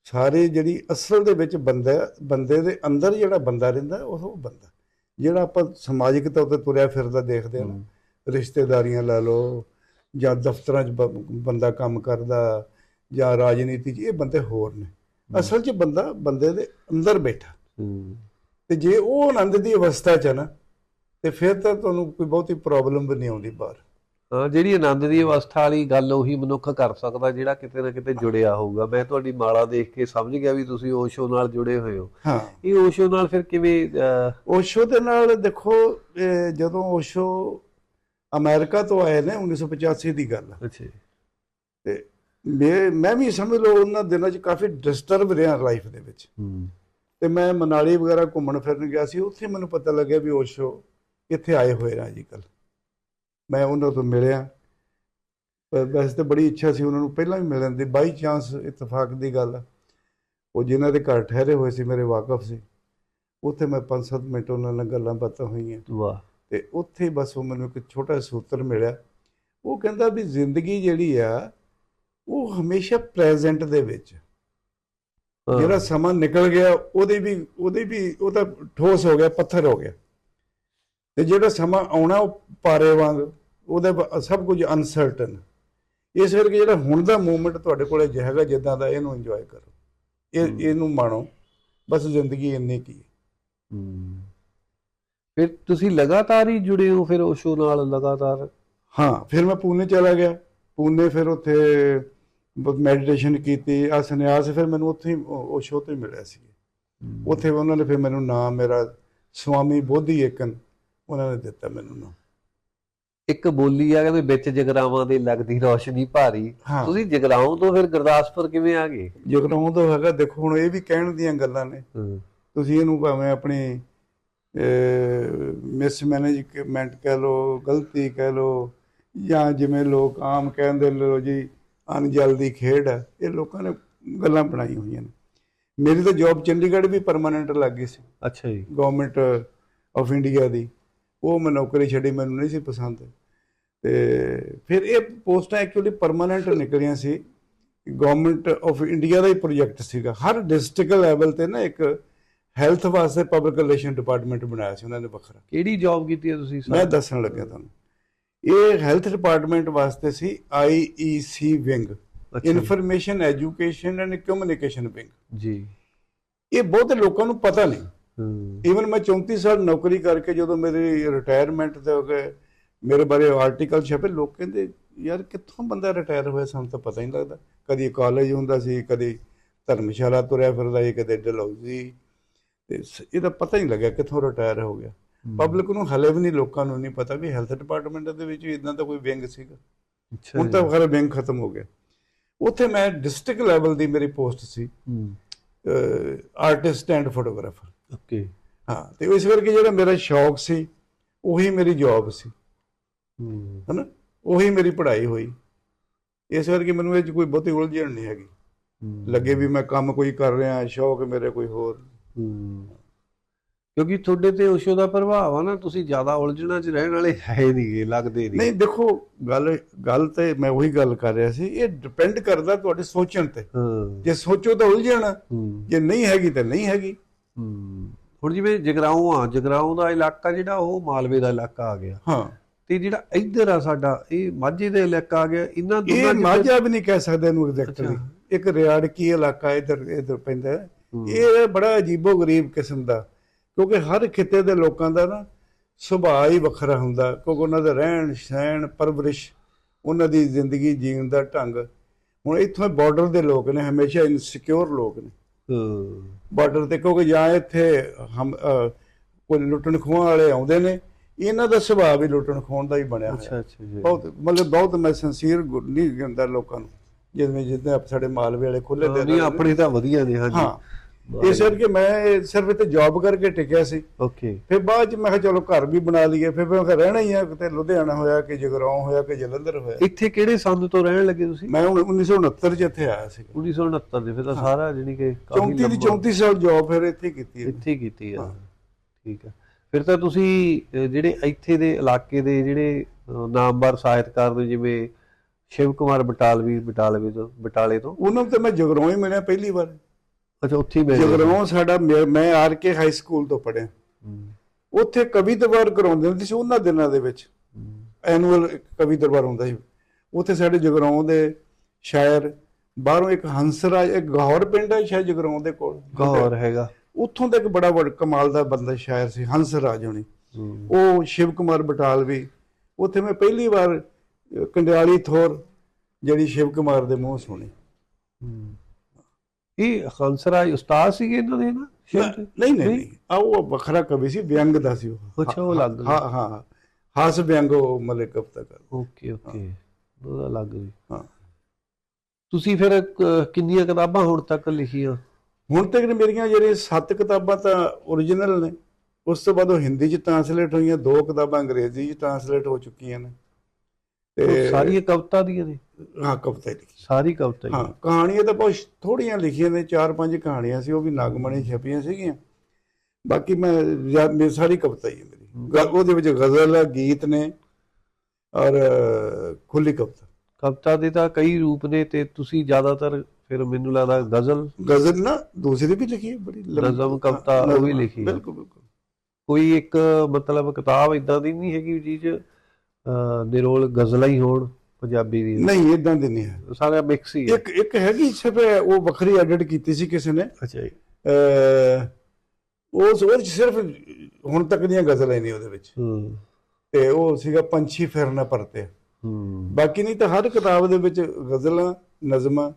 ਸਾਰੇ ਜਿਹੜੀ ਅਸਲ ਦੇ ਵਿੱਚ ਬੰਦਾ ਬੰਦੇ ਦੇ ਅੰਦਰ ਜਿਹੜਾ ਬੰਦਾ ਰਹਿੰਦਾ ਉਹ ਉਹ ਬੰਦਾ। ਜਿਹੜਾ ਆਪਾਂ ਸਮਾਜਿਕ ਤੌਰ ਤੇ ਤੁਰਿਆ ਫਿਰਦਾ ਦੇਖਦੇ ਹਾਂ। ਰਿਸ਼ਤੇਦਾਰੀਆਂ ਲਾ ਲਓ ਜਾਂ ਦਫ਼ਤਰਾਂ 'ਚ ਬੰਦਾ ਕੰਮ ਕਰਦਾ ਜਾਂ ਰਾਜਨੀਤੀ 'ਚ ਇਹ ਬੰਦੇ ਹੋਰ ਨੇ। ਅਸਲ 'ਚ ਬੰਦਾ ਬੰਦੇ ਦੇ ਅੰਦਰ ਬੈਠਾ। ਤੇ ਜੇ ਉਹ ਆਨੰਦ ਦੀ ਅਵਸਥਾ 'ਚ ਹੈ ਨਾ ਤੇ ਫਿਰ ਤਾਂ ਤੁਹਾਨੂੰ ਕੋਈ ਬਹੁਤੀ ਪ੍ਰੋਬਲਮ ਵੀ ਨਹੀਂ ਆਉਂਦੀ ਬਾਹਰ। ਹਾਂ ਜਿਹੜੀ ਆਨੰਦ ਦੀ ਅਵਸਥਾ ਵਾਲੀ ਗੱਲ ਉਹੀ ਮਨੁੱਖ ਕਰ ਸਕਦਾ ਜਿਹੜਾ ਕਿਤੇ ਨਾ ਕਿਤੇ ਜੁੜਿਆ ਹੋਊਗਾ। ਮੈਂ ਤੁਹਾਡੀ ਮਾਲਾ ਦੇਖ ਕੇ ਸਮਝ ਗਿਆ ਵੀ ਤੁਸੀਂ ਓਸ਼ੋ ਨਾਲ ਜੁੜੇ ਹੋਏ ਹੋ। ਹਾਂ। ਇਹ ਓਸ਼ੋ ਨਾਲ ਫਿਰ ਕਿਵੇਂ ਓਸ਼ੋ ਦੇ ਨਾਲ ਦੇਖੋ ਜਦੋਂ ਓਸ਼ੋ ਅਮਰੀਕਾ ਤੋਂ ਆਏ ਨੇ 1985 ਦੀ ਗੱਲ। ਅੱਛਾ। ਤੇ ਮੈਂ ਵੀ ਸਮਝ ਲਓ ਉਹਨਾਂ ਦਿਨਾਂ 'ਚ ਕਾਫੀ ਡਿਸਟਰਬ ਰਿਹਾ ਲਾਈਫ ਦੇ ਵਿੱਚ। ਤੇ ਮੈਂ ਮਨਾਲੀ ਵਗੈਰਾ ਘੁੰਮਣ ਫਿਰਨ ਗਿਆ ਸੀ। ਉੱਥੇ ਮੈਨੂੰ ਪਤਾ ਲੱਗਿਆ ਵੀ ਓਸ਼ੋ ਇੱਥੇ ਆਏ ਹੋਏ ਨੇ ਅੱਜ ਕੱਲ ਮੈਂ ਉਹਨਾਂ ਤੋਂ ਮਿਲਿਆ। ਪਰ ਵੈਸੇ ਤਾਂ ਬੜੀ ਇੱਛਾ ਸੀ ਉਹਨਾਂ ਨੂੰ ਪਹਿਲਾਂ ਵੀ ਮਿਲਣ ਦੀ ਬਾਈ ਚਾਂਸ ਇਤਫਾਕ ਦੀ ਗੱਲ। ਉਹ ਜਿਨ੍ਹਾਂ ਦੇ ਘਰ ਠਹਿਰੇ ਹੋਏ ਸੀ ਮੇਰੇ ਵਾਕਫ ਸੀ। ਉੱਥੇ ਮੈਂ 5-7 ਮਿੰਟ ਉਹਨਾਂ ਨਾਲ ਗੱਲਾਂ ਬਾਤਾਂ ਹੋਈਆਂ। ਵਾਹ। ਤੇ ਉੱਥੇ ਬਸ ਉਹ ਮੈਨੂੰ ਇੱਕ ਛੋਟਾ ਸੂਤਰ ਮਿਲਿਆ। ਉਹ ਕਹਿੰਦਾ ਵੀ ਜ਼ਿੰਦਗੀ ਜਿਹੜੀ ਆ ਉਹ ਹਮੇਸ਼ਾ ਪ੍ਰੈਜ਼ੈਂਟ ਦੇ ਵਿੱਚ। ਜਿਹੜਾ ਸਮਾਂ ਨਿਕਲ ਗਿਆ ਉਹਦੇ ਵੀ ਉਹਦੇ ਵੀ ਉਹ ਤਾਂ ਠੋਸ ਹੋ ਗਿਆ ਪੱਥਰ ਹੋ ਗਿਆ। ਤੇ ਜਿਹੜਾ ਸਮਾਂ ਆਉਣਾ ਉਹ ਪਾਰੇ ਵਾਂਗ ਉਹਦੇ ਸਭ ਕੁਝ ਅਨਸਰਟਨ ਇਸ ਕਰਕੇ ਜਿਹੜਾ ਹੁਣ ਦਾ ਮੂਮੈਂਟ ਤੁਹਾਡੇ ਕੋਲੇ ਜੋ ਹੈਗਾ ਜਿੱਦਾਂ ਦਾ ਇਹਨੂੰ ਇੰਜੋਏ ਕਰੋ। ਇਹ ਇਹਨੂੰ ਮਾਣੋ। ਬਸ ਜ਼ਿੰਦਗੀ ਇੰਨੀ ਕੀ ਫਿਰ ਤੁਸੀਂ ਲਗਾਤਾਰ ਹੀ ਜੁੜੇ ਹੋ ਫਿਰ ਓਸ਼ੋ ਨਾਲ ਲਗਾਤਾਰ? ਹਾਂ ਫਿਰ ਮੈਂ ਪੂਨੇ ਚਲਾ ਗਿਆ। ਪੂਨੇ ਫਿਰ ਉੱਥੇ ਮੈਡੀਟੇਸ਼ਨ ਕੀਤੀ ਆ ਸੰਨਿਆਸ ਫਿਰ ਮੈਨੂੰ ਉੱਥੇ ਹੀ ਉਹ ਸ਼ੋਅ ਤੇ ਮਿਲਿਆ ਸੀ। ਉੱਥੇ ਉਹਨਾਂ ਨੇ ਫਿਰ ਮੈਨੂੰ ਨਾਮ ਮੇਰਾ ਸਵਾਮੀ ਬੋਧੀ ਏਕਨ ਉਹਨਾਂ ਨੇ ਦਿੱਤਾ ਮੈਨੂੰ ਨਾਮ ਇੱਕ ਬੋਲੀ ਆ ਕਹਿੰਦੇ ਵਿੱਚ ਜਗਰਾਵਾਂ ਦੇ ਲੱਗਦੀ ਰੋਸ਼ਨੀ ਭਾਰੀ। ਹਾਂ। ਤੁਸੀਂ ਜਗਰਾਉਂ ਤੋਂ ਫਿਰ ਗੁਰਦਾਸਪੁਰ ਕਿਵੇਂ ਆ ਗਏ? ਜਗਰਾਉਂ ਤੋਂ ਹੈਗਾ ਦੇਖੋ ਹੁਣ ਇਹ ਵੀ ਕਹਿਣ ਦੀਆਂ ਗੱਲਾਂ ਨੇ। ਹੂੰ। ਤੁਸੀਂ ਇਹਨੂੰ ਭਾਵੇਂ ਆਪਣੀ ਮਿਸਮੈਨੇਜਮੈਂਟ ਕਹਿ ਲੋ ਗਲਤੀ ਕਹਿ ਲੋ ਜਾਂ ਜਿਵੇਂ ਲੋਕ ਆਮ ਕਹਿੰਦੇ ਲੋ ਜੀ ਅਨਜਲ ਦੀ ਖੇਡ ਹੈ ਇਹ ਲੋਕਾਂ ਨੇ ਗੱਲਾਂ ਬਣਾਈ ਹੋਈਆਂ ਨੇ। ਮੇਰੀ ਤਾਂ ਜੌਬ ਚੰਡੀਗੜ੍ਹ ਵੀ ਪਰਮਾਨੈਂਟ ਲੱਗ ਗਈ ਸੀ। ਅੱਛਾ ਜੀ। ਗਵਰਨਮੈਂਟ ਆਫ ਇੰਡੀਆ ਦੀ। ਉਹ ਮੈਂ ਨੌਕਰੀ ਛੱਡੀ ਮੈਨੂੰ ਨਹੀਂ ਸੀ ਪਸੰਦ। ਤੇ ਫਿਰ ਇਹ ਪੋਸਟਾਂ ਐਕਚੁਅਲੀ ਪਰਮਾਨੈਂਟ ਨਿਕਲੀਆਂ ਸੀ। ਗਵਰਨਮੈਂਟ ਆਫ ਇੰਡੀਆ ਦਾ ਹੀ ਪ੍ਰੋਜੈਕਟ ਸੀਗਾ। ਹਰ ਡਿਸਟ੍ਰਿਕਟ ਲੈਵਲ ਤੇ ਨਾ ਇੱਕ ਹੈਲਥ ਵਾਸਤੇ ਪਬਲਿਕ ਰਿਲੇਸ਼ਨ ਡਿਪਾਰਟਮੈਂਟ ਬਣਾਇਆ ਸੀ ਉਹਨਾਂ ਨੇ ਵੱਖਰਾ। ਕਿਹੜੀ ਜੌਬ ਕੀਤੀ ਹੈ ਤੁਸੀਂ? ਮੈਂ ਦੱਸਣ ਲੱਗਿਆ ਤੁਹਾਨੂੰ। ਇਹ ਹੈਲਥ ਡਿਪਾਰਟਮੈਂਟ ਵਾਸਤੇ ਸੀ IEC wing. Information education and communication wing ਜੀ। ਇਹ ਬਹੁਤ ਲੋਕਾਂ ਨੂੰ ਪਤਾ ਨਹੀਂ। ਈਵਨ ਮੈਂ 34 ਸਾਲ ਨੌਕਰੀ ਕਰਕੇ ਜਦੋਂ ਮੇਰੀ ਰਿਟਾਇਰਮੈਂਟ ਤੇ ਹੋ ਗਏ ਮੇਰੇ ਬਾਰੇ ਆਰਟੀਕਲ ਛਪੇ ਲੋਕ ਕਹਿੰਦੇ ਯਾਰ ਕਿੱਥੋਂ ਬੰਦਾ ਰਿਟਾਇਰ ਹੋਇਆ ਸਾਨੂੰ ਤਾਂ ਪਤਾ ਹੀ ਨਹੀਂ ਲੱਗਦਾ। ਕਦੀ ਕਾਲਜ ਹੁੰਦਾ ਸੀ ਕਦੀ ਧਰਮਸ਼ਾਲਾ ਤੁਰਿਆ ਫਿਰਦਾ ਸੀ ਕਦੇ ਡਲਹੌਜ਼ੀ ਤੇ ਇਹਦਾ ਪਤਾ ਹੀ ਨਹੀਂ ਲੱਗਿਆ ਕਿੱਥੋਂ ਰਿਟਾਇਰ ਹੋ ਗਿਆ। ਪਬਲਿਕ ਨੂੰ ਹਲੇ ਵੀ ਨਹੀਂ ਲੋਕਾਂ ਨੂੰ ਨਹੀਂ ਪਤਾ ਵੀ ਹੈਲਥ ਡਿਪਾਰਟਮੈਂਟ ਦੇ ਵਿੱਚ ਵੀ ਇਦਾਂ ਦਾ ਕੋਈ ਵਿੰਗ ਸੀਗਾ। ਹੁਣ ਤਾਂ ਖਰੇ ਵਿੰਗ ਖਤਮ ਹੋ ਗਿਆ। ਉੱਥੇ ਮੈਂ ਡਿਸਟ੍ਰਿਕਟ ਲੈਵਲ ਦੀ ਮੇਰੀ ਪੋਸਟ ਸੀ। ਆਰਟਿਸਟ ਐਂਡ ਫੋਟੋਗ੍ਰਾਫਰ ਓਕੇ ਹਾਂ ਤੇ ਇਸ ਕਰਕੇ ਜਿਹੜਾ ਮੇਰਾ ਸ਼ੌਕ ਸੀ ਉਹੀ ਮੇਰੀ ਜੌਬ ਸੀ। ਹੂੰ। ਹਨਾ? ਉਹੀ ਮੇਰੀ ਪੜ੍ਹਾਈ ਹੋਈ। ਇਸ ਕਰਕੇ ਮੈਨੂੰ ਇਹ 'ਚ ਕੋਈ ਬਹੁਤੀ ਉਲਝਣ ਨਹੀਂ ਹੈਗੀ। ਲੱਗੇ ਵੀ ਮੈਂ ਕੰਮ ਕੋਈ ਕਰ ਰਿਹਾ ਸ਼ੌਕ ਮੇਰੇ ਕੋਈ ਹੋਰ। ਹੂੰ। ਕਿਉਂਕਿ ਤੁਹਾਡੇ ਤੇ ਓਸ਼ੋ ਦਾ ਪ੍ਰਭਾਵ ਆ ਨਾ ਤੁਸੀਂ ਜ਼ਿਆਦਾ ਉਲਝਣਾਂ 'ਚ ਰਹਿਣ ਵਾਲੇ ਹੈ ਨਹੀਂਗੇ ਲੱਗਦੇ ਨਹੀਂ। ਨਹੀਂ ਦੇਖੋ ਗੱਲ ਗੱਲ ਤੇ ਮੈਂ ਉਹੀ ਗੱਲ ਕਰ ਰਿਹਾ ਸੀ ਇਹ ਡਿਪੈਂਡ ਕਰਦਾ ਤੁਹਾਡੇ ਸੋਚਣ ਤੇ। ਹਾਂ। ਜੇ ਸੋਚੋ ਤਾਂ ਉਲਝਣ ਹੂੰ। ਜੇ ਨਹੀਂ ਹੈਗੀ ਤਾਂ ਨਹੀਂ ਹੈਗੀ। ਹੂੰ। ਹੁਣ ਜਿਵੇਂ ਜਗਰਾਉਂ ਆ ਜਗਰਾਉਂ ਦਾ ਇਲਾਕਾ ਜਿਹੜਾ ਉਹ ਮਾਲਵੇ ਦਾ ਇਲਾਕਾ ਆ ਗਿਆ। ਹਾਂ। ਤੇ ਜਿਹੜਾ ਇੱਧਰ ਆ ਸਾਡਾ ਇਹ ਮਾਝੇ ਦਾ ਇਲਾਕਾ ਆ ਗਿਆ ਇਹਨਾਂ ਇਹ ਦੋਨਾਂ 'ਚ ਮਾਝਾ ਵੀ ਨਹੀਂ ਕਹਿ ਸਕਦੇ ਇਹਨੂੰ ਐਗਜ਼ੈਕਟਲੀ। ਇੱਕ ਰਿਆੜਕੀ ਇਲਾਕਾ ਇਧਰ ਇਧਰ ਪੈਂਦਾ। ਇਹ ਬੜਾ ਅਜੀਬੋ ਗਰੀਬ ਕਿਸਮ ਦਾ ਕਿਉਂਕਿ ਹਰ ਖਿੱਤੇ ਦੇ ਲੋਕਾਂ ਦਾ ਨਾ ਸੁਭਾਅ ਹੀ ਵੱਖਰਾ ਹੁੰਦਾ ਕਿਉਂਕਿ ਉਹਨਾਂ ਦਾ ਰਹਿਣ ਸਹਿਣ ਪਰਵਰਿਸ਼ ਉਹਨਾਂ ਦੀ ਜ਼ਿੰਦਗੀ ਜੀਣ ਦਾ ਢੰਗ। ਹੁਣ ਇੱਥੋਂ ਬਾਰਡਰ ਦੇ ਲੋਕ ਨੇ ਹਮੇਸ਼ਾ ਇਨਸਿਕਿਉਰ ਲੋਕ ਨੇ। ਬਾਰਡਰ ਤੇ ਕਿਉਂਕਿ ਜਾਂ ਇੱਥੇ ਹਮ ਕੋਈ ਲੁੱਟਣ ਖੋਹਾਂ ਵਾਲੇ ਆਉਂਦੇ ਨੇ ਇਹਨਾਂ ਦਾ ਸੁਭਾਅ ਵੀ ਲੁੱਟਣ ਖੋਹਣ ਦਾ ਹੀ ਬਣਿਆ ਹੋਇਆ। ਅੱਛਾ ਅੱਛਾ ਜੀ। ਬਹੁਤ ਮਤਲਬ ਬਹੁਤ ਮੈਂ ਸਿੰਸੀਅਰ ਨਹੀਂ ਗਿਣਦਾ ਲੋਕਾਂ ਨੂੰ ਜਿਵੇਂ ਜਿੱਦਾਂ ਸਾਡੇ ਮਾਲਵੇ ਵਾਲੇ ਖੁੱਲੇ ਦੇ ਨਹੀਂ ਆਪਣੇ ਤਾਂ ਵਧੀਆ ਨੇ ਹਾਂਜੀ। ਹਾਂ। ਇਸ ਕਰਕੇ ਮੈਂ ਸਿਰਫ ਇੱਥੇ ਜੌਬ ਕਰਕੇ ਟਿਕਿਆ ਸੀ। ਓਕੇ ਫਿਰ ਬਾਅਦ ਚ ਮੈਂ ਕਿਹਾ ਚਲੋ ਘਰ ਵੀ ਬਣਾ ਲਈਏ। ਫਿਰ ਮੈਂ ਕਿਹਾ ਰਹਿਣਾ ਹੀ ਆ ਕਿਤੇ ਲੁਧਿਆਣਾ ਹੋਇਆ ਕਿ ਜਗਰਾਉਂ ਹੋਇਆ ਕਿ ਜਲੰਧਰ ਹੋਇਆ। ਇੱਥੇ ਕਿਹੜੇ ਸੰਦ ਤੋਂ ਰਹਿਣ ਲੱਗੇ ਤੁਸੀਂ? ਮੈਂ ਹੁਣ 1969 ਚ ਇੱਥੇ ਆਇਆ ਸੀ। 1969 ਦੇ ਫਿਰ ਤਾਂ ਸਾਰਾ ਜਾਨੀ ਕਿ ਕਾਫੀ 34 ਦੀ ਲੰਬਾ 34 ਸਾਲ ਜੌਬ ਫਿਰ ਇੱਥੇ ਕੀਤੀ ਹੈ। ਇੱਥੇ ਕੀਤੀ ਆ ਹਾਂ। ਠੀਕ ਆ ਫਿਰ ਤਾਂ ਤੁਸੀਂ ਜਿਹੜੇ ਇੱਥੇ ਦੇ ਇਲਾਕੇ ਦੇ ਜਿਹੜੇ ਨਾਮਵਰ ਸਾਹਿਤਕਾਰ ਨੇ ਜਿਵੇਂ ਸ਼ਿਵ ਕੁਮਾਰ ਬਟਾਲਵੀ ਬਟਾਲਵੇ ਤੋਂ ਬਟਾਲੇ ਤੋਂ। ਉਹਨਾਂ ਨੂੰ ਤੇ ਮੈਂ ਜਗਰਾਉਂ ਹੀ ਮਿਲਿਆ ਪਹਿਲੀ ਵਾਰ। ਅੱਛਾ ਉੱਥੇ ਹੀ ਗਏ। ਜਗਰਾਉਂ ਸਾਡਾ ਮੈਂ- ਆਰ ਕੇ ਹਾਈ ਸਕੂਲ ਤੋਂ ਪੜਿਆ ਉੱਥੇ ਕਵੀ ਦਰਬਾਰ ਕਰਾਉਂਦੇ ਹੁੰਦੇ ਸੀ ਉਹਨਾਂ ਦਿਨਾਂ ਦੇ ਵਿੱਚ। ਐਨੂਅਲ ਕਵੀ ਦਰਬਾਰ ਹੁੰਦਾ ਸੀ। ਉੱਥੇ ਸਾਡੇ ਜਗਰਾਉਂ ਦੇ ਸ਼ਾਇਰ ਬਾਹਰੋਂ ਇੱਕ ਹੰਸਰਾਜ ਇੱਕ ਗੌਰ ਪਿੰਡ ਹੈ ਸ਼ਾਇਦ ਜਗਰਾਉਂ ਦੇ ਕੋਲ। ਗੌਰ ਹੈਗਾ। ਉੱਥੋਂ ਦਾ ਇੱਕ ਬੜਾ ਵੱਡਾ ਕਮਾਲ ਦਾ ਬੰਦਾ ਸ਼ਾਇਰ ਸੀ ਹੰਸਰਾਜ ਹੋਣੀ। ਉਹ ਸ਼ਿਵ ਕੁਮਾਰ ਬਟਾਲਵੀ। ਉੱਥੇ ਮੈਂ ਪਹਿਲੀ ਵਾਰ ਕੰਡਿਆਲੀ ਥੋਰ ਜਿਹੜੀ ਸ਼ਿਵ ਕੁਮਾਰ ਦੇ ਮੂੰਹ ਸੁਣੀ। ਇਹ ਹੰਸਰਾਜ ਉਸਤਾਦ ਸੀਗੇ ਇਹਨਾਂ ਦੇ ਨਾ? ਨਹੀਂ ਨਹੀਂ ਆ ਉਹ ਵੱਖਰਾ ਕਵੀ ਸੀ ਵਿਅੰਗ ਦਾ ਸੀ ਉਹ। ਅੱਛਾ, ਉਹ ਅਲੱਗ ਹਾਂ ਹਾਂ ਹਾਸ ਵਿਅੰਗ ਉਹ ਮਤਲਬ ਕਵਿਤਾ ਕਰ ਓਕੇ ਓਕੇ। ਉਹਦਾ ਲੱਗ ਗਈ ਹਾਂ। ਤੁਸੀਂ ਫਿਰ ਕਿੰਨੀਆਂ ਕਿਤਾਬਾਂ ਹੁਣ ਤੱਕ ਲਿਖੀਆਂ? ਹੁਣ ਤੱਕ ਮੇਰੀਆਂ ਜਿਹੜੀਆਂ ਸੱਤ ਕਿਤਾਬਾਂ ਤਾਂ ਓਰੀਜਨਲ ਨੇ। ਉਸ ਤੋਂ ਬਾਅਦ ਉਹ ਹਿੰਦੀ ਚ ਟ੍ਰਾਂਸਲੇਟ ਹੋਈਆਂ ਦੋ ਕਿਤਾਬਾਂ ਅੰਗਰੇਜ਼ੀ ਚ ਟ੍ਰਾਂਸਲੇਟ ਹੋ ਚੁੱਕੀਆਂ ਨੇ। ਉਹ ਸਾਰੀਆਂ ਕਵਿਤਾ ਦੀਆਂ ਨੇ? ਹਾਂ ਕਵਿਤਾ ਲਿਖੀ। ਸਾਰੀ ਕਵਿਤਾ ਹੀ ਕਹਾਣੀਆਂ ਤਾਂ ਬਹੁਤ ਥੋੜੀਆਂ ਲਿਖੀਆਂ ਨੇ ਚਾਰ ਪੰਜ ਕਹਾਣੀਆਂ ਸੀ ਉਹ ਵੀ ਨਾਗਮਣੀ ਛਪੀਆਂ ਸੀਗੀਆਂ। ਬਾਕੀ ਮੈਂ ਮੇਰੀ ਸਾਰੀ ਕਵਿਤਾ ਹੀ ਹੈ ਮੇਰੀ। ਉਹਦੇ ਵਿੱਚ ਗਜ਼ਲ ਹੈ ਗੀਤ ਨੇ ਔਰ ਖੁੱਲੀ ਕਵਿਤਾ। ਕਵਿਤਾ ਦੇ ਤਾਂ ਕਈ ਰੂਪ ਨੇ ਤੇ ਤੁਸੀਂ ਜ਼ਿਆਦਾਤਰ ਫਿਰ ਮੈਨੂੰ ਲੱਗਦਾ ਗਜ਼ਲ। ਗਜ਼ਲ ਨਾ ਦੂਸਰੀ ਵੀ ਲਿਖੀ ਹੈ ਬੜੀ। ਨਜ਼ਮ, ਕਵਿਤਾ ਉਹ ਵੀ ਲਿਖੀ ਹੈ। ਬਿਲਕੁਲ ਬਿਲਕੁਲ। ਕੋਈ ਇੱਕ ਮਤਲਬ ਕਿਤਾਬ ਇਦਾਂ ਦੀ ਨਹੀਂ ਹੈਗੀ ਜੀ ਚ ਨਿਰੋਲ ਗਜ਼ਲਾਂ ਹੀ ਹੋਣ। ਪੰਜਾਬੀ ਦੀ ਨਹੀਂ ਇਦਾਂ ਦੀ ਨਹੀਂ ਹੈ। ਸਾਰਾ ਮਿਕਸ ਹੀ ਹੈ। ਇੱਕ ਇੱਕ ਹੈਗੀ ਸਿਰਫ ਉਹ ਵੱਖਰੀ ਐਡਿਟ ਕੀਤੀ ਸੀ ਕਿਸੇ ਨੇ। ਅੱਛਾ ਜੀ। ਉਸ ਉਹਦੇ 'ਚ ਸਿਰਫ ਹੁਣ ਤੱਕ ਦੀਆਂ ਗਜ਼ਲਾਂ ਨਹੀਂ ਉਹਦੇ ਵਿੱਚ। ਹੂੰ। ਤੇ ਉਹ ਸੀਗਾ ਪੰਛੀ ਫਿਰਨਾ ਪਰਤੇ। ਹੂੰ। ਬਾਕੀ ਨਹੀਂ ਤਾਂ ਹਰ ਕਿਤਾਬ ਦੇ ਵਿੱਚ ਗਜ਼ਲਾਂ ਨਜ਼ਮਾਂ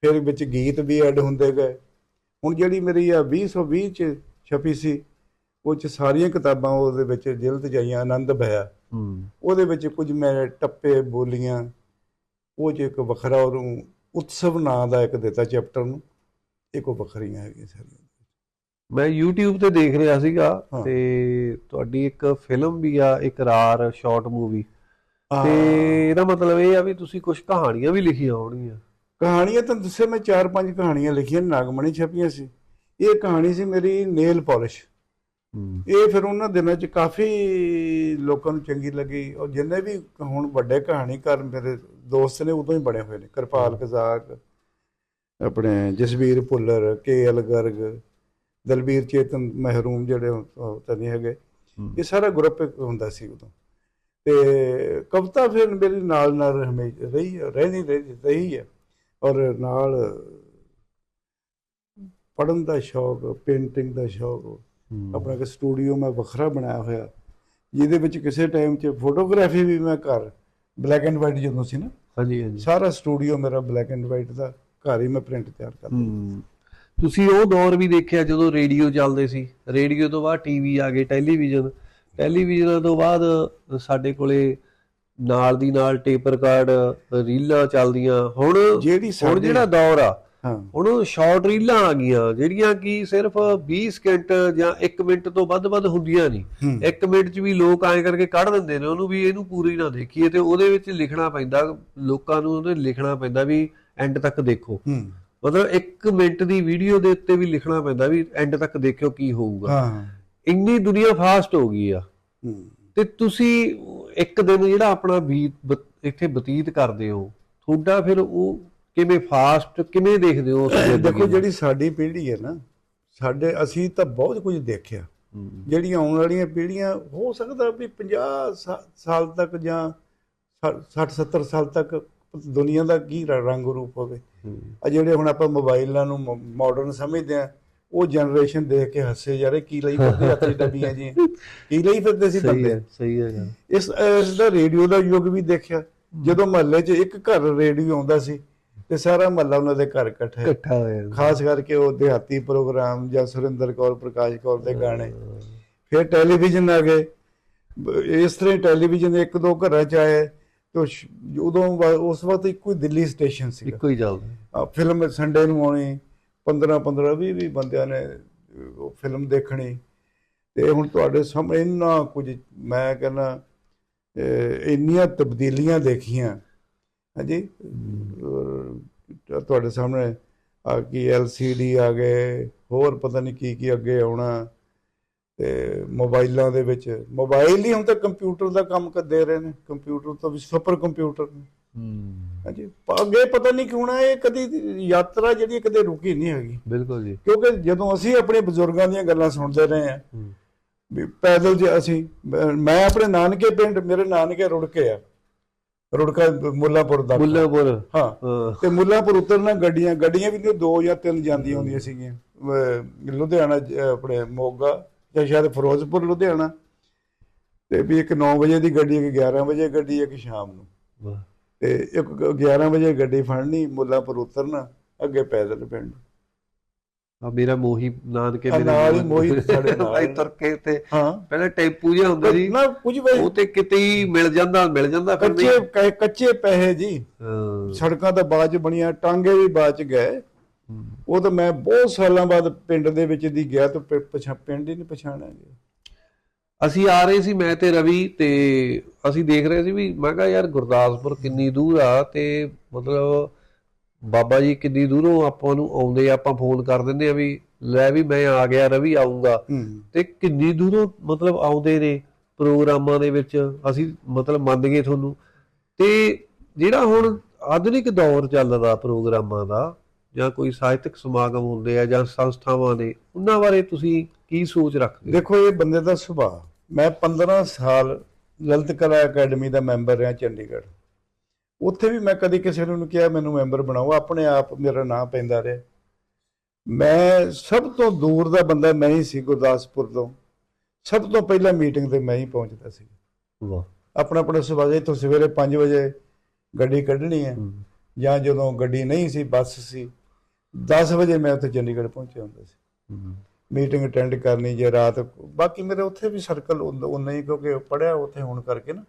ਫਿਰ ਵਿੱਚ ਗੀਤ ਵੀ ਐਡ ਹੁੰਦੇ ਗਏ। ਹੁਣ ਜਿਹੜੀ ਮੇਰੀ ਆ 2020 ਚ ਛਪੀ ਸੀ ਉਹ ਚ ਸਾਰੀਆਂ ਕਿਤਾਬਾਂ ਉਹਦੇ ਵਿੱਚ ਜਿਲਦ ਜਾਈਆਂ ਆਨੰਦ ਭਇਆ। ਉਹਦੇ ਵਿੱਚ ਕੁਝ ਮੈਂ ਟੱਪੇ ਬੋਲੀਆਂ ਉਹ ਚ ਇੱਕ ਵੱਖਰਾ ਉਹਨੂੰ ਉਤਸਵ ਨਾਂ ਦਾ ਇੱਕ ਦਿੱਤਾ ਚੈਪਟਰ ਨੂੰ। ਇੱਕ ਉਹ ਵੱਖਰੀਆਂ ਹੈਗੀਆਂ ਸਾਰੀਆਂ। ਮੈਂ YouTube ਤੇ ਦੇਖ ਰਿਹਾ ਸੀਗਾ। ਤੇ ਤੁਹਾਡੀ ਇੱਕ ਫਿਲਮ ਵੀ ਆ ਇਕਰਾਰ ਸ਼ਾਰਟ ਮੂਵੀ ਤੇ ਇਹਦਾ ਮਤਲਬ ਇਹ ਆ ਵੀ ਤੁਸੀਂ ਕੁਝ ਕਹਾਣੀਆਂ ਵੀ ਲਿਖੀਆਂ ਹੋਣਗੀਆਂ। ਕਹਾਣੀਆਂ ਤਾਂ ਦੱਸਿਆ ਮੈਂ ਚਾਰ ਪੰਜ ਕਹਾਣੀਆਂ ਲਿਖੀਆਂ ਨਾਗਮਣੀ ਛਪੀਆਂ ਸੀ। ਇਹ ਕਹਾਣੀ ਸੀ ਮੇਰੀ ਨੇਲ ਪਾਲਿਸ਼ ਇਹ ਫਿਰ ਉਹਨਾਂ ਦਿਨਾਂ 'ਚ ਕਾਫੀ ਲੋਕਾਂ ਨੂੰ ਚੰਗੀ ਲੱਗੀ। ਔਰ ਜਿੰਨੇ ਵੀ ਹੁਣ ਵੱਡੇ ਕਹਾਣੀਕਾਰ ਮੇਰੇ ਦੋਸਤ ਨੇ ਉਦੋਂ ਹੀ ਬਣੇ ਹੋਏ ਨੇ। ਕਿਰਪਾਲ ਕਜ਼ਾਕ ਆਪਣੇ ਜਸਵੀਰ ਭੁੱਲਰ ਕੇ ਐਲ ਗਰਗ ਦਲਬੀਰ ਚੇਤਨ ਮਹਿਰੂਮ ਜਿਹੜੇ ਤਾਂ ਨਹੀਂ ਹੈਗੇ। ਇਹ ਸਾਰਾ ਗਰੁੱਪ ਹੁੰਦਾ ਸੀ ਉਦੋਂ। ਤੇ ਕਵਿਤਾ ਫਿਰ ਮੇਰੀ ਨਾਲ ਨਾਲ ਹਮੇਸ਼ਾ ਰਹੀ ਰਹਿੰਦੀ ਰਹੀ ਰਹੀ ਹੈ। ਔਰ ਨਾਲ ਪੜਨ ਦਾ ਸ਼ੌਕ ਪੇਂਟਿੰਗ ਦਾ ਸ਼ੌਕ। ਆਪਣਾ ਇੱਕ ਸਟੂਡੀਓ ਮੈਂ ਵੱਖਰਾ ਬਣਾਇਆ ਹੋਇਆ। ਜਿਹਦੇ ਵਿੱਚ ਕਿਸੇ ਟਾਈਮ 'ਚ ਫੋਟੋਗ੍ਰਾਫੀ ਵੀ ਮੈਂ ਘਰ ਬਲੈਕ ਐਂਡ ਵਾਈਟ ਜਦੋਂ ਸੀ ਨਾ ਹਾਂਜੀ ਹਾਂਜੀ। ਸਾਰਾ ਸਟੂਡੀਓ ਮੇਰਾ ਬਲੈਕ ਐਂਡ ਵਾਈਟ ਦਾ ਘਰ ਹੀ ਮੈਂ ਪ੍ਰਿੰਟ ਤਿਆਰ ਕਰਦਾ। ਤੁਸੀਂ ਉਹ ਦੌਰ ਵੀ ਦੇਖਿਆ ਜਦੋਂ ਰੇਡੀਓ ਚੱਲਦੇ ਸੀ? ਰੇਡੀਓ ਤੋਂ ਬਾਅਦ ਟੀਵੀ ਆ ਗਏ ਟੈਲੀਵਿਜ਼ਨ ਟੈਲੀਵਿਜ਼ਨ ਤੋਂ ਬਾਅਦ ਸਾਡੇ ਕੋਲੇ ਨਾਲ ਦੀ ਨਾਲ ਟੇਪ ਰਿਕਾਰਡ ਰੀਲਾਂ ਚੱਲਦੀਆਂ। ਹੁਣ ਹੁਣ ਜਿਹੜਾ ਦੌਰ ਆ ਹੁਣ ਸ਼ਾਰਟ ਰੀਲਾਂ ਆ ਗਈਆਂ ਜਿਹੜੀਆਂ ਕਿ ਸਿਰਫ 20 ਸਕਿੰਟ ਜਾਂ 1 ਮਿੰਟ ਤੋਂ ਵੱਧ-ਵੱਧ ਹੁੰਦੀਆਂ ਨਹੀਂ। ਹੂੰ, ਇੱਕ ਮਿੰਟ 'ਚ ਵੀ ਲੋਕ ਐਂ ਕਰਕੇ ਕੱਢ ਦਿੰਦੇ ਨੇ ਉਹਨੂੰ ਵੀ ਇਹਨੂੰ ਪੂਰੀ ਨਾ ਦੇਖੀਏ ਤੇ ਉਹਦੇ ਵਿੱਚ ਲਿਖਣਾ ਪੈਂਦਾ ਲੋਕਾਂ ਨੂੰ ਉਹਦੇ ਲਿਖਣਾ ਪੈਂਦਾ ਵੀ ਐਂਡ ਤੱਕ ਦੇਖੋ। ਮਤਲਬ 1 ਮਿੰਟ ਦੀ ਵੀਡੀਓ ਦੇ ਉੱਤੇ ਵੀ ਲਿਖਣਾ ਪੈਂਦਾ ਵੀ ਐਂਡ ਤੱਕ ਦੇਖਿਓ ਕੀ ਹੋਊਗਾ। ਹਾਂ। ਇੰਨੀ ਦੁਨੀਆ ਫਾਸਟ ਹੋ ਗਈ ਆ। ਤੇ ਤੁਸੀਂ ਇੱਕ ਦਿਨ ਜਿਹੜਾ ਆਪਣਾ ਬੀਤ ਇੱਥੇ ਬਤੀਤ ਕਰਦੇ ਹੋ ਤੁਹਾਡਾ ਫਿਰ ਉਹ ਕਿਵੇਂ ਫਾਸਟ ਕਿਵੇਂ ਦੇਖਦੇ ਹੋ ਉਸ ਜ਼ਿੰਦਗੀ ਦੇਖੋ ਨੂੰ? ਜਿਹੜੀ ਸਾਡੀ ਪੀੜ੍ਹੀ ਹੈ ਨਾ ਸਾਡੇ ਅਸੀਂ ਤਾਂ ਬਹੁਤ ਕੁਝ ਦੇਖਿਆ। ਜਿਹੜੀਆਂ ਆਉਣ ਵਾਲੀਆਂ ਪੀੜ੍ਹੀਆਂ ਹੋ ਸਕਦਾ ਵੀ 50 ਸਾ- ਸਾਲ ਤੱਕ ਜਾਂ 60 70 ਸਾਲ ਤੱਕ ਦੁਨੀਆ ਦਾ ਕੀ ਰ- ਰੰਗ ਰੂਪ ਹੋਵੇ। ਆ ਜਿਹੜੇ ਹੁਣ ਆਪਾਂ ਮੋਬਾਈਲਾਂ ਨੂੰ ਮਾਡਰਨ ਸਮਝਦੇ ਆ ਉਹ ਜਨਰੇਸ਼ਨ ਦੇਖ ਕੇ ਹੱਸੇ ਜਾ ਰਹੇ ਕੀ ਲਈ ਫਿਰਦੇ ਆਪਣੀ ਡੱਬੀਆਂ ਜੀ? ਕੀ ਲਈ ਫਿਰਦੇ ਸੀ ਸਹੀ ਬੰਦੇ? ਹੈ ਸਹੀ ਹੈ ਗੱਲ। ਇਸ ਇਸ ਦਾ ਰੇਡੀਓ ਦਾ ਯੁੱਗ ਵੀ ਦੇਖਿਆ। ਜਦੋਂ ਮਹੱਲੇ 'ਚ ਇੱਕ ਘਰ ਰੇਡੀਓ ਆਉਂਦਾ ਸੀ ਤੇ ਸਾਰਾ ਮਹੱਲਾ ਉਹਨਾਂ ਦੇ ਘਰ ਇਕੱਠਾ ਇਕੱਠਾ ਹੋ ਜਾਂਦਾ ਖਾਸ ਕਰਕੇ ਉਹ ਦਿਹਾਤੀ ਪ੍ਰੋਗਰਾਮ ਜਾਂ ਸੁਰਿੰਦਰ ਕੌਰ ਪ੍ਰਕਾਸ਼ ਕੌਰ ਦੇ ਗਾਣੇ। ਫਿਰ ਟੈਲੀਵਿਜ਼ਨ ਆ ਗਏ। ਇਸ ਤਰ੍ਹਾਂ ਟੈਲੀਵਿਜ਼ਨ ਇੱਕ ਦੋ ਘਰਾਂ 'ਚ ਆਏ ਤੇ ਉਦੋਂ ਉਸ ਵਕਤ ਇੱਕੋ ਹੀ ਦਿੱਲੀ ਸਟੇਸ਼ਨ ਸੀ ਇੱਕੋ ਹੀ ਚੱਲਦਾ। ਫਿਲਮ ਸੰਡੇ ਨੂੰ ਆਉਣੀ 15 15 20 20 ਬੰਦਿਆਂ ਨੇ ਉਹ ਫਿਲਮ ਦੇਖਣੀ। ਤੇ ਹੁਣ ਤੁਹਾਡੇ ਸਾਹਮਣੇ ਇੰਨਾ ਕੁਝ ਮੈਂ ਕਹਿੰਦਾ ਇੰਨੀਆਂ ਤਬਦੀਲੀਆਂ ਦੇਖੀਆਂ। ਹਾਂਜੀ? ਤੁਹਾਡੇ ਸਾਹਮਣੇ ਆ ਕੀ LCD ਆ ਗਏ ਹੋਰ ਪਤਾ ਨਹੀਂ ਕੀ ਕੀ ਅੱਗੇ ਆਉਣਾ ਤੇ ਮੋਬਾਈਲਾਂ ਦੇ ਵਿੱਚ ਮੋਬਾਈਲ ਹੀ ਹੁਣ ਤਾਂ ਕੰਪਿਊਟਰ ਦਾ ਕੰਮ ਕਰ ਦੇ ਰਹੇ ਨੇ ਕੰਪਿਊਟਰ ਤੋਂ ਵੀ ਸੁਪਰ ਕੰਪਿਊਟਰ ਨੇ। ਹੂੰ। ਹਾਂਜੀ ਅੱਗੇ ਪਤਾ ਨਹੀਂ ਕਿਉਂ ਨਾ ਇਹ ਕਦੀ ਯਾਤਰਾ ਜਿਹੜੀ ਕਦੇ ਰੁਕੀ ਨਹੀਂ ਹੈਗੀ। ਬਿਲਕੁਲ ਜੀ। ਕਿਉਂਕਿ ਜਦੋਂ ਅਸੀਂ ਆਪਣੇ ਬਜ਼ੁਰਗਾਂ ਦੀਆਂ ਗੱਲਾਂ ਸੁਣਦੇ ਰਹੇ ਆ ਵੀ ਪੈਦਲ ਜੇ ਅਸੀਂ ਮੈਂ- ਮੈਂ ਆਪਣੇ ਨਾਨਕੇ ਪਿੰਡ ਮੇਰੇ ਨਾਨਕੇ ਰੁੜਕੇ ਆ। ਰੁੜਕਾ ਮੁੱਲਾਪੁਰ ਦਾ ਮੁੱਲਾਪੁਰ। ਹਾਂ। ਤੇ ਮੁੱਲਾਪੁਰ ਉਤਰਨਾ ਗੱਡੀਆਂ ਗੱਡੀਆਂ ਵੀ ਨਹੀਂ ਦੋ ਜਾਂ ਤਿੰਨ ਜਾਂਦੀਆਂ ਹੁੰਦੀਆਂ ਸੀਗੀਆਂ। ਲੁਧਿਆਣਾ ਆਪਣੇ ਮੋਗਾ ਜਾਂ ਸ਼ਾਇਦ ਫਿਰੋਜ਼ਪੁਰ ਲੁਧਿਆਣਾ। ਤੇ ਵੀ ਇੱਕ 9 ਵਜੇ ਦੀ ਗੱਡੀ ਇੱਕ 11 ਵਜੇ ਗੱਡੀ ਇੱਕ ਸ਼ਾਮ ਨੂੰ। ਤੇ ਇੱਕ 11 ਵਜੇ ਗੱਡੀ ਫੜਨੀ ਮੁੱਲਾਪੁਰ ਉਤਰਨਾ ਅੱਗੇ ਪੈਦਲ ਪਿੰਡ। ਆ ਮੇਰਾ ਮੋਹੀ ਨਾਨਕੇ ਆ ਨਾਲ ਹੀ ਮੋਹੀ ਸਾਡੇ ਨਾਲ। ਭਾਈ ਤੁਰ ਕੇ ਤੇ ਹਾਂ। ਪਹਿਲਾਂ ਟੈਂਪੂ ਜਿਹਾ ਹੁੰਦਾ ਸੀ। ਨਾ ਕੁਝ ਵੀ ਉਹ ਤੇ ਕਿਤੇ ਹੀ ਮਿਲ ਜਾਂਦਾ ਮਿਲ ਜਾਂਦਾ ਫਿਰ ਕੱਚੇ ਕੱਚੇ ਪੈਸੇ ਜੀ। ਹਾਂ, ਸੜਕਾਂ ਤਾਂ ਬਾਅਦ ਚ ਬਣੀਆਂ ਟਾਂਗੇ ਵੀ ਬਾਅਦ ਚ ਗਏ। ਹੂੰ। ਉਹ ਤਾਂ ਮੈਂ ਬਹੁਤ ਸਾਲਾਂ ਬਾਅਦ ਪਿੰਡ ਦੇ ਵਿੱਚ ਦੀ ਗਿਆ ਤਾਂ ਪਿੰਡ ਹੀ ਨਹੀਂ ਪਛਾਣਿਆ ਗਿਆ। ਅਸੀਂ ਆ ਰਹੇ ਸੀ ਮੈਂ ਤੇ ਰਵੀ ਤੇ ਅਸੀਂ ਦੇਖ ਰਹੇ ਸੀ ਵੀ ਮੈਂ ਕਿਹਾ ਯਾਰ ਗੁਰਦਾਸਪੁਰ ਕਿੰਨੀ ਦੂਰ ਆ ਤੇ ਮਤਲਬ ਬਾਬਾ ਜੀ ਕਿੰਨੀ ਦੂਰੋਂ ਆਪਾਂ ਨੂੰ ਆਉਂਦੇ ਆਪਾਂ ਫੋਨ ਕਰ ਦਿੰਦੇ ਆ ਵੀ ਲੈ ਵੀ ਮੈਂ ਆ ਗਿਆ ਰਵੀ ਆਉਂਗਾ ਤੇ ਕਿੰਨੀ ਦੂਰੋਂ ਮਤਲਬ ਆਉਂਦੇ ਨੇ ਪ੍ਰੋਗਰਾਮਾਂ ਦੇ ਵਿੱਚ ਅਸੀਂ ਮਤਲਬ ਮੰਨ ਗਏ ਤੁਹਾਨੂੰ। ਤੇ ਜਿਹੜਾ ਹੁਣ ਆਧੁਨਿਕ ਦੌਰ ਚੱਲਦਾ ਪ੍ਰੋਗਰਾਮਾਂ ਦਾ ਜਾਂ ਕੋਈ ਸਾਹਿਤਕ ਸਮਾਗਮ ਹੁੰਦੇ ਆ ਜਾਂ ਸੰਸਥਾਵਾਂ ਦੇ ਉਹਨਾਂ ਬਾਰੇ ਤੁਸੀਂ ਕੀ ਸੋਚ ਰੱਖਦੇ ਹੋ? ਦੇਖੋ ਇਹ ਬੰਦੇ ਦਾ ਸੁਭਾਅ। ਮੈਂ 15 ਸਾਲ ਲਲਿਤ ਕਲਾ ਅਕੈਡਮੀ ਦਾ ਮੈਂਬਰ ਰਿਹਾ ਚੰਡੀਗੜ੍ਹ। ਉੱਥੇ ਵੀ ਮੈਂ ਕਦੀ ਕਿਸੇ ਨੂੰ ਨਹੀਂ ਕਿਹਾ ਮੈਨੂੰ ਮੈਂਬਰ ਬਣਾਓ ਆਪਣੇ ਆਪ ਮੇਰਾ ਨਾਮ ਪੈਂਦਾ ਰਿਹਾ। ਮੈਂ ਸਭ ਤੋਂ ਦੂਰ ਦਾ ਬੰਦਾ ਮੈਂ ਹੀ ਸੀ ਗੁਰਦਾਸਪੁਰ ਤੋਂ। ਸਭ ਤੋਂ ਪਹਿਲਾਂ ਮੀਟਿੰਗ ਤੇ ਮੈਂ ਹੀ ਪਹੁੰਚਦਾ ਸੀ। ਵਾਹ। ਆਪਣਾ ਆਪਣਾ ਸਵਾਜੇ ਤੋਂ ਸਵੇਰੇ 5 ਵਜੇ ਗੱਡੀ ਕੱਢਣੀ ਹੈ ਜਾਂ ਜਦੋਂ ਗੱਡੀ ਨਹੀਂ ਸੀ ਬੱਸ ਸੀ 10 ਵਜੇ ਮੈਂ ਉੱਥੇ ਚੰਡੀਗੜ੍ਹ ਪਹੁੰਚਿਆ ਹੁੰਦਾ ਸੀ। ਮੀਟਿੰਗ ਅਟੈਂਡ ਕਰਨੀ ਜੇ ਰਾਤ ਬਾਕੀ ਮੇਰੇ ਉੱਥੇ ਵੀ ਸਰਕਲ ਉਨਾ ਹੀ ਕਿਉਂਕਿ ਪੜਿਆ ਉੱਥੇ ਹੋਣ ਕਰਕੇ ਨਾ।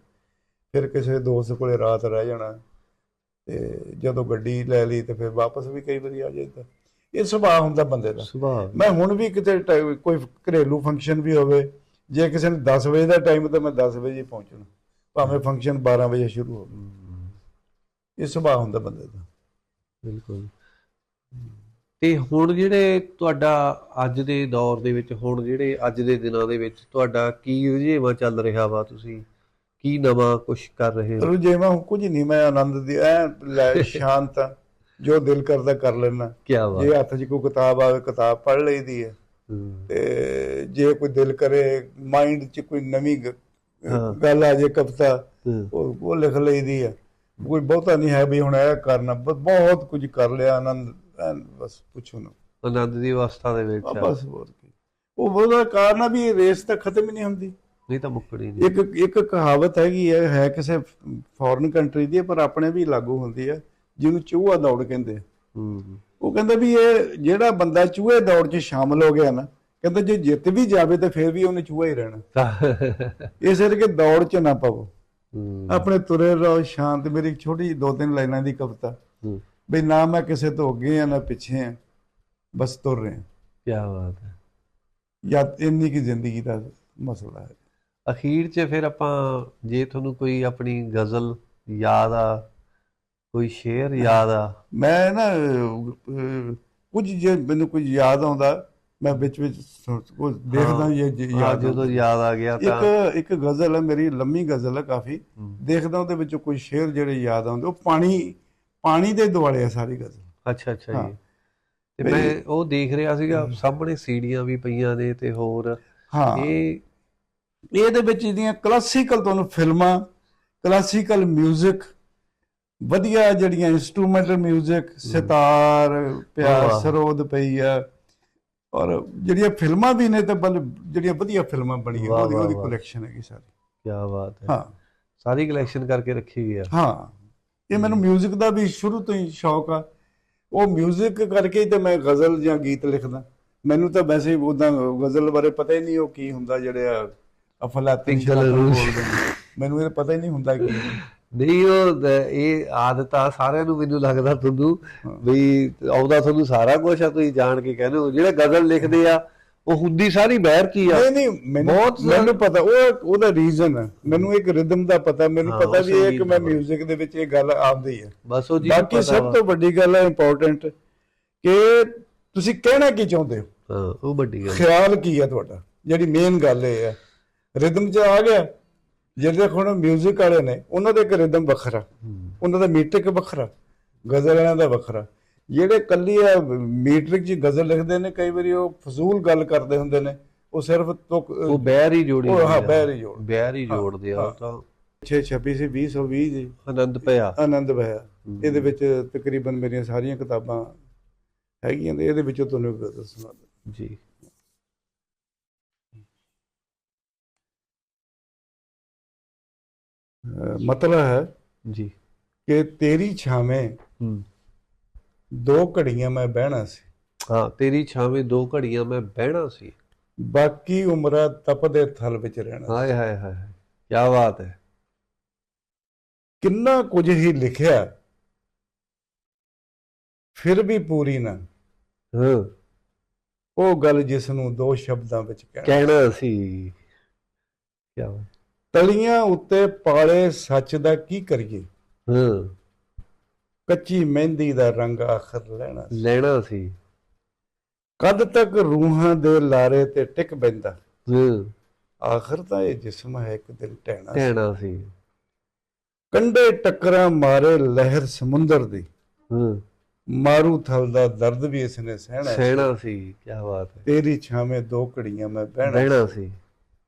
ਫਿਰ ਕਿਸੇ ਦੋਸਤ ਕੋਲੇ ਰਾਤ ਰਹਿ ਜਾਣਾ ਤੇ ਜਦੋਂ ਗੱਡੀ ਲੈ ਲਈ ਤੇ ਫਿਰ ਵਾਪਸ ਵੀ ਕਈ ਵਾਰੀ ਆ ਜਾਈਦਾ। ਇਹ ਸੁਭਾਅ ਹੁੰਦਾ ਬੰਦੇ ਦਾ। ਸੁਭਾਅ। ਮੈਂ ਹੁਣ ਵੀ ਕਿਤੇ ਕੋਈ ਘਰੇਲੂ ਫੰਕਸ਼ਨ ਵੀ ਹੋਵੇ ਜੇ ਕਿਸੇ ਨੇ 10 ਵਜੇ ਦਾ ਟਾਈਮ ਤਾਂ ਮੈਂ 10 ਵਜੇ ਹੀ ਪਹੁੰਚਣਾ। ਭਾਵੇਂ ਫੰਕਸ਼ਨ 12 ਵਜੇ ਸ਼ੁਰੂ ਹੋਵੇ। ਇਹ ਸੁਭਾਅ ਹੁੰਦਾ ਬੰਦੇ ਦਾ। ਬਿਲਕੁਲ। ਤੇ ਹੁਣ ਜਿਹੜੇ ਤੁਹਾਡਾ ਅੱਜ ਦੇ ਦੌਰ ਦੇ ਵਿੱਚ ਹੁਣ ਜਿਹੜੇ ਅੱਜ ਦੇ ਦਿਨਾਂ ਦੇ ਵਿੱਚ ਤੁਹਾਡਾ ਕੀ ਰੁਝੇਵਾਂ ਚੱਲ ਰਿਹਾ ਵਾ ਤੁਸੀਂ? ਕੀ ਨਵਾਂ ਕੁਝ ਕਰ ਰਹੇ ਹੋ? ਹੁਣ ਕੁਝ ਨਹੀਂ ਮੈਂ ਆਨੰਦ ਦੀ ਐ ਲੈ ਸ਼ਾਂਤ ਜੋ ਦਿਲ ਕਰਦਾ ਕਰ ਲੈਣਾ ਕੀ ਵਾ ਜੇ ਹੱਥ 'ਚ ਕੋਈ ਕਿਤਾਬ ਆਵੇ ਕਿਤਾਬ ਪੜ੍ਹ ਲਈਦੀ ਹੈ। ਤੇ ਜੇ ਕੋਈ ਦਿਲ ਕਰੇ ਮਾਈਂਡ 'ਚ ਕੋਈ ਨਵੀਂ। ਗੱਲ ਆ ਜੇ ਕਵਿਤਾ ਉਹ ਲਿਖ ਲਈਦੀ ਹੈ ਕੋਈ ਬਹੁਤਾ ਨਹੀਂ ਹੈ ਵੀ ਹੁਣ ਇਹ ਕਰਨਾ ਬਹੁਤ ਕੁਝ ਕਰ ਲਿਆ ਆਨੰਦ ਬਸ ਪੁੱਛੋ ਨਾ। ਆਨੰਦ ਦੀ ਅਵਸਥਾ ਦੇ ਵਿੱਚ। ਬਸ ਹੋਰ ਕੀ। ਉਹ ਉਹਦਾ ਕਾਰਨ ਆ ਵੀ ਰੇਸ ਤਾਂ ਖਤਮ ਹੀ ਨਹੀਂ ਹੁੰਦੀ। ਨਹੀਂ ਤਾਂ ਮੁੱਕਣੀ ਨਹੀਂ। ਇੱਕ ਇੱਕ ਕਹਾਵਤ ਹੈਗੀ ਹੈ ਹੈ ਕਿਸੇ ਫੋਰਨ ਕੰਟਰੀ ਦੀ ਪਰ ਆਪਣੇ ਵੀ ਲਾਗੂ ਹੁੰਦੀ ਹੈ ਜਿਹਨੂੰ ਚੂਹਾ ਦੌੜ ਕਹਿੰਦੇ। ਹੂੰ ਉਹ ਕਹਿੰਦਾ ਵੀ ਇਹ ਜਿਹੜਾ ਬੰਦਾ ਚੂਹੇ ਦੌੜ 'ਚ ਸ਼ਾਮਲ ਹੋ ਗਿਆ ਨਾ ਕਹਿੰਦਾ ਜੇ ਜਿੱਤ ਵੀ ਜਾਵੇ ਤਾਂ ਫਿਰ ਵੀ ਉਹਨੇ ਚੂਹਾ ਹੀ ਰਹਿਣਾ। ਇਸ ਕਰਕੇ ਦੌੜ 'ਚ ਨਾ ਪਵੋ। ਆਪਣੇ ਤੁਰੇ ਰਹੋ ਸ਼ਾਂਤ ਮੇਰੀ ਛੋਟੀ ਦੋ ਤਿੰਨ ਲਾਈਨਾਂ ਦੀ ਕਵਿਤਾ। ਵੀ ਨਾ ਮੈਂ ਕਿਸੇ ਤੋਂ ਅੱਗੇ ਆ ਨਾ ਪਿੱਛੇ ਆ ਬਸ ਤੁਰ ਰਹੇ। ਕੀ ਬਾਤ ਹੈ। ਜਾਂ ਇੰਨੀ ਕੀ ਜ਼ਿੰਦਗੀ ਦਾ ਮਸਲਾ ਹੈ। ਅਖੀਰ 'ਚ ਫਿਰ ਆਪਾਂ ਜੇ ਤੁਹਾਨੂੰ ਕੋਈ ਆਪਣੀ ਗਜ਼ਲ ਯਾਦ ਆ ਕੋਈ ਸ਼ੇਰ ਯਾਦ ਆ। ਮੈਂ ਨਾ ਕੁਝ ਜੇ ਮੈਨੂੰ ਕੁਝ ਯਾਦ ਆਉਂਦਾ ਮੈਂ ਵਿੱਚ ਵਿੱਚ ਕੁਝ ਦੇਖਦਾ ਇਹ ਯਾਦ ਜਦੋਂ। ਯਾਦ ਆ ਗਿਆ ਤਾਂ। ਇੱਕ ਇੱਕ ਗਜ਼ਲ ਹੈ ਮੇਰੀ ਲੰਮੀ ਗਜ਼ਲ ਹੈ ਕਾਫੀ। ਦੇਖਦਾ ਉਹਦੇ ਵਿੱਚੋਂ ਕੋਈ ਸ਼ੇਰ ਜਿਹੜੇ ਯਾਦ ਆਉਂਦੇ ਉਹ ਪਾਣੀ ਪਾਣੀ ਦੇ ਦੁਆਲੇ ਆ ਸਾਰੀ ਗਜ਼ਲ। ਅੱਛਾ ਅੱਛਾ। ਜੀ। ਤੇ ਮੈਂ ਉਹ ਦੇਖ ਰਿਹਾ ਸੀਗਾ ਸਾਹਮਣੇ ਸੀੜੀਆਂ ਵੀ ਪਈਆਂ ਨੇ ਤੇ ਹੋਰ। ਹਾਂ। ਇਹ ਇਹਦੇ ਵਿੱਚ ਇਹਦੀਆਂ ਕਲਾਸੀਕਲ ਤੁਹਾਨੂੰ ਫਿਲਮਾਂ ਕਲਾਸੀਕਲ 뮤직 ਵਧੀਆ ਜਿਹੜੀਆਂ ਇਨਸਟਰੂਮੈਂਟਲ 뮤직 ਸਿਤਾਰ ਪਿਆਰ ਵਾਹ। ਸਰੋਦ ਪਈ ਆ ਔਰ ਜਿਹੜੀਆਂ ਫਿਲਮਾਂ ਵੀ ਨੇ ਤੇ ਬਲ ਜਿਹੜੀਆਂ ਵਧੀਆ ਫਿਲਮਾਂ ਬਣੀਆਂ ਵਾਹ, ਉਹਦੀ ਵਾਹ, ਉਹਦੀ ਵਾਹ। ਕਲੈਕਸ਼ਨ ਹੈਗੀ ਸਾਰੀ ਕੀ ਬਾਤ ਹੈ ਹਾਂ ਸਾਰੀ ਕਲੈਕਸ਼ਨ ਕਰਕੇ ਰੱਖੀ ਗਈ ਆ ਹਾਂ ਇਹ ਮੈਨੂੰ 뮤직 ਦਾ ਵੀ ਸ਼ੁਰੂ ਤੋਂ ਹੀ ਸ਼ੌਕ ਆ ਉਹ 뮤직 ਕਰਕੇ ਹੀ ਤੇ ਮੈਂ ਗਜ਼ਲ ਜਾਂ ਗੀਤ ਲਿਖਦਾ ਮੈਨੂੰ ਤਾਂ ਵੈਸੇ ਹੀ ਉਦਾਂ ਗਜ਼ਲ ਬਾਰੇ ਪਤਾ ਹੀ ਨਹੀਂ ਉਹ ਕੀ ਹੁੰਦਾ ਜਿਹੜੇ ਆ ਅਫਲਾਤਨ ਸ਼ਲਾਤਨ ਰੂਜ। ਬੋਲਦੇ ਨੇ। ਮੈਨੂੰ ਇਹ ਪਤਾ ਹੀ ਨਹੀਂ ਹੁੰਦਾ ਕੀ ਨਹੀਂ ਉਹ ਇਹ ਆਦਤ ਆ ਸਾਰਿਆਂ ਨੂੰ ਮੈਨੂੰ ਲੱਗਦਾ ਤੁਹਾਨੂੰ ਵੀ ਆਉਂਦਾ ਤੁਹਾਨੂੰ ਸਾਰਾ ਕੁਝ ਆ ਤੁਸੀਂ ਜਾਣ ਕੇ ਕਹਿੰਦੇ ਹੋ। ਜਿਹੜੇ ਗਜ਼ਲ ਲਿਖਦੇ ਆ ਉਹ ਹੁੰਦੀ ਸਾਰੀ ਬਹਿਰ ਕੀ ਆ? ਨਹੀਂ ਨਹੀਂ ਮੈਨੂੰ ਬਹੁਤ ਮੈਨੂੰ ਪਤਾ ਉਹ ਉਹਦਾ ਰੀਜ਼ਨ ਹੈ ਮੈਨੂੰ ਇੱਕ ਰਿਦਮ ਦਾ ਪਤਾ ਮੈਨੂੰ ਪਤਾ ਵੀ ਇਹ ਕਿ ਮੈਂ। 뮤직 ਦੇ ਵਿੱਚ ਇਹ ਗੱਲ ਆਉਂਦੀ ਹੈ ਬਸ ਉਹ ਜੀ ਬਾਕੀ ਸਭ ਤੋਂ ਵੱਡੀ ਗੱਲ ਹੈ ਇੰਪੋਰਟੈਂਟ ਕਿ ਤੁਸੀਂ ਕਹਿਣਾ ਕੀ ਚਾਹੁੰਦੇ ਹੋ? ਹਾਂ ਉਹ ਵੱਡੀ ਗੱਲ ਖਿਆਲ ਕੀ ਹੈ ਤੁਹਾਡਾ? ਜਿਹੜੀ ਮੇਨ ਗੱਲ ਇਹ ਹੈ ਰਿਦਮ 'ਚ ਆ ਗਿਆ। ਜਿਹੜੇ ਹੁਣ 뮤직 ਵਾਲੇ ਨੇ ਉਹਨਾਂ ਦਾ ਇੱਕ ਰਿਦਮ ਵੱਖਰਾ। ਉਹਨਾਂ ਦਾ ਮੀਟ੍ਰਿਕ ਵੱਖਰਾ। ਗਜ਼ਲ ਵਾਲਿਆਂ ਦਾ ਵੱਖਰਾ। ਜਿਹੜੇ ਕੱਲੀ ਆ ਮੀਟ੍ਰਿਕ 'ਚ ਗਜ਼ਲ ਲਿਖਦੇ ਨੇ ਕਈ ਵਾਰੀ ਉਹ ਫਜ਼ੂਲ ਗੱਲ ਕਰਦੇ ਹੁੰਦੇ ਨੇ। ਉਹ ਸਿਰਫ ਤੁਕ ਉਹ ਬਹਿਰ ਹੀ ਜੋੜੀ ਉਹ ਹਾਂ। ਬਹਿਰ ਹੀ ਜੋੜ। ਬਹਿਰ ਹੀ ਜੋੜਦੇ ਆ। ਤਾਂ 6 26 ਸੀ 2020 ਜੀ ਆਨੰਦ ਪਿਆ ਆਨੰਦ ਵਇਆ ਇਹਦੇ ਵਿੱਚ ਤਕਰੀਬਨ ਮੇਰੀਆਂ ਸਾਰੀਆਂ ਕਿਤਾਬਾਂ ਹੈਗੀਆਂ ਤੇ ਇਹਦੇ ਵਿੱਚੋਂ ਤੁਹਾਨੂੰ ਇੱਕ ਗਜ਼ਲ ਸੁਣਾ ਦਿੰਦਾ ਜੀ। ਮਤਲਬ ਹੈ ਜੀ। ਕਿ ਤੇਰੀ ਛਾਵੇਂ ਦੋ ਘੜੀਆਂ ਮੈਂ ਬਹਿਣਾ ਸੀ। ਹਾਂ ਤੇਰੀ ਛਾਵੇਂ ਦੋ ਘੜੀਆਂ ਮੈਂ ਬਹਿਣਾ ਸੀ। ਬਾਕੀ ਉਮਰਾਂ ਤਪਦੇ ਥਲ ਵਿੱਚ ਰਹਿਣਾ ਹਾਏ ਹਾਏ ਹਾਏ ਕੀ ਬਾਤ ਹੈ। ਕਿੰਨਾ ਕੁਝ ਹੀ ਲਿਖਿਆ ਫਿਰ ਵੀ ਪੂਰੀ ਨਾ। ਹਾਂ। ਉਹ ਗੱਲ ਜਿਸ ਨੂੰ ਦੋ ਸ਼ਬਦਾਂ ਵਿੱਚ ਕਹਿਣਾ। ਸੀ। ਕੀ ਬਾਤ। ਤਲੀਆਂ ਉੱਤੇ ਪਾਲੇ ਸੱਚ ਦਾ ਕੀ ਕਰੀਏ? ਹਾਂ। ਕੱਚੀ ਮਹਿੰਦੀ ਦਾ ਰੰਗ ਆਖਰ ਲੈਣਾ ਸੀ। ਲੈਣਾ ਸੀ। ਕਦ ਤੱਕ ਰੂਹਾਂ ਦੇ ਲਾਰੇ ਤੇ ਟਿਕ ਬੈਂਦਾ ਹਾਂ। ਆਖਰ ਤਾਂ ਇਹ ਜਿਸਮ ਹੈ ਇੱਕ ਦਿਨ ਟਹਿਣਾ ਸੀ। ਸੀ। ਕੰਡੇ ਟੱਕਰਾਂ ਮਾਰੇ ਲਹਿਰ ਸਮੁੰਦਰ ਦੀ। ਹਾਂ। ਮਾਰੂ ਥਲ ਦਾ ਦਰਦ ਵੀ ਇਸ ਨੇ ਸਹਿਣਾ ਸੀ। ਸਹਿਣਾ ਸੀ ਕੀ ਬਾਤ ਹੈ। ਤੇਰੀ ਛਾਵੇਂ ਦੋ ਘੜੀਆਂ ਮੈਂ ਬਹਿਣਾ ਸੀ।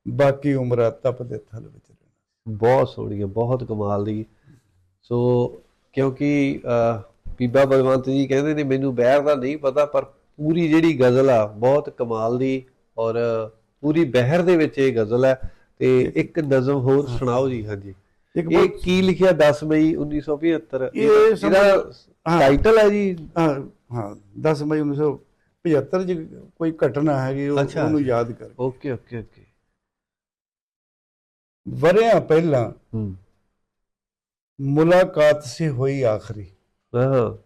ਬਾਕੀ ਉਮਰਾਂ ਤਪਦੇ ਥਲ ਵਿੱਚ ਰਹਿਣਾ। ਬਹੁਤ ਸੋਹਣੀ ਹੈ ਬਹੁਤ ਕਮਾਲ ਦੀ। ਸੋ ਕਿਉਂਕਿ ਬੀਬਾ ਬਲਵੰਤ ਜੀ ਕਹਿੰਦੇ ਨੇ ਮੈਨੂੰ ਬਹਿਰ ਦਾ ਨਹੀਂ ਪਤਾ ਪਰ ਪੂਰੀ ਜਿਹੜੀ ਗਜ਼ਲ ਆ ਬਹੁਤ ਕਮਾਲ ਦੀ ਔਰ ਪੂਰੀ ਬਹਿਰ ਦੇ ਵਿੱਚ ਇਹ ਗਜ਼ਲ ਹੈ। ਤੇ ਇੱਕ ਨਜ਼ਮ ਹੋਰ ਸੁਣਾਓ ਜੀ ਹਾਂਜੀ। ਇਹ ਕੀ ਲਿਖਿਆ 10 ਮਈ 1975 ਇਹ ਹਾਂ। ਟਾਈਟਲ ਹੈ ਜੀ? ਹਾਂ ਹਾਂ 10 ਮਈ 1975 ਚ ਕੋਈ ਘਟਨਾ ਹੈਗੀ। ਉਹਨੂੰ ਯਾਦ ਕਰ। Okay okay okay. ਵਰਿਆਂ ਪਹਿਲਾਂ ਹੂੰ। ਮੁਲਾਕਾਤ ਸੀ ਹੋਈ ਆਖਰੀ। ਹਾਂ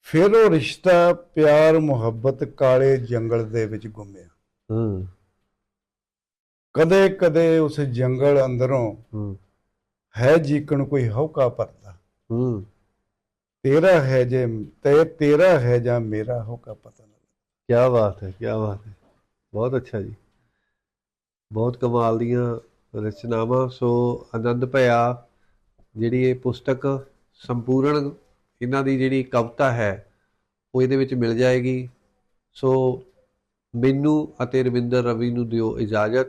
ਫਿਰ ਉਹ ਰਿਸ਼ਤਾ ਪਿਆਰ ਮੁਹੱਬਤ ਕਾਲੇ ਜੰਗਲ ਦੇ ਵਿੱਚ ਗੁੰਮਿਆ। ਹੂੰ। ਕਦੇ ਕਦੇ ਉਸ ਜੰਗਲ ਅੰਦਰੋਂ ਹੂੰ। ਹੈ ਜੀਕਣ ਕੋਈ ਹੌਕਾ ਪਰਦਾ ਹੂੰ। ਤੇਰਾ ਹੈ ਜੇ ਤੇ ਤੇਰਾ ਹੈ ਜਾਂ ਮੇਰਾ ਹੌਕਾ ਪਤਾ ਨਾ ਕੀ ਬਾਤ ਹੈ ਕੀ ਬਾਤ ਹੈ। ਬਹੁਤ ਅੱਛਾ ਜੀ। ਬਹੁਤ ਕਮਾਲ ਦੀਆਂ ਰਚਨਾਵਾਂ, ਸੋ ਆਨੰਦ ਭਇਆ ਜਿਹੜੀ ਇਹ ਪੁਸਤਕ ਸੰਪੂਰਨ ਇਹਨਾਂ ਦੀ ਜਿਹੜੀ ਕਵਿਤਾ ਹੈ, ਉਹ ਇਹਦੇ ਵਿੱਚ ਮਿਲ ਜਾਏਗੀ। ਸੋ ਮੈਨੂੰ ਅਤੇ ਰਵਿੰਦਰ ਰਵੀ ਨੂੰ ਦਿਓ ਇਜਾਜ਼ਤ।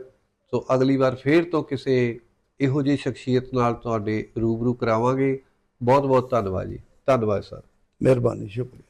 ਸੋ ਅਗਲੀ ਵਾਰ ਫੇਰ ਤੋਂ ਕਿਸੇ ਇਹੋ ਜਿਹੀ ਸ਼ਖਸੀਅਤ ਨਾਲ ਤੁਹਾਡੇ ਰੂਬਰੂ ਕਰਾਵਾਂਗੇ। ਬਹੁਤ ਬਹੁਤ ਧੰਨਵਾਦ ਜੀ। ਧੰਨਵਾਦ, ਸਰ। ਮਿਹਰਬਾਨੀ, ਸ਼ੁਕਰੀਆ।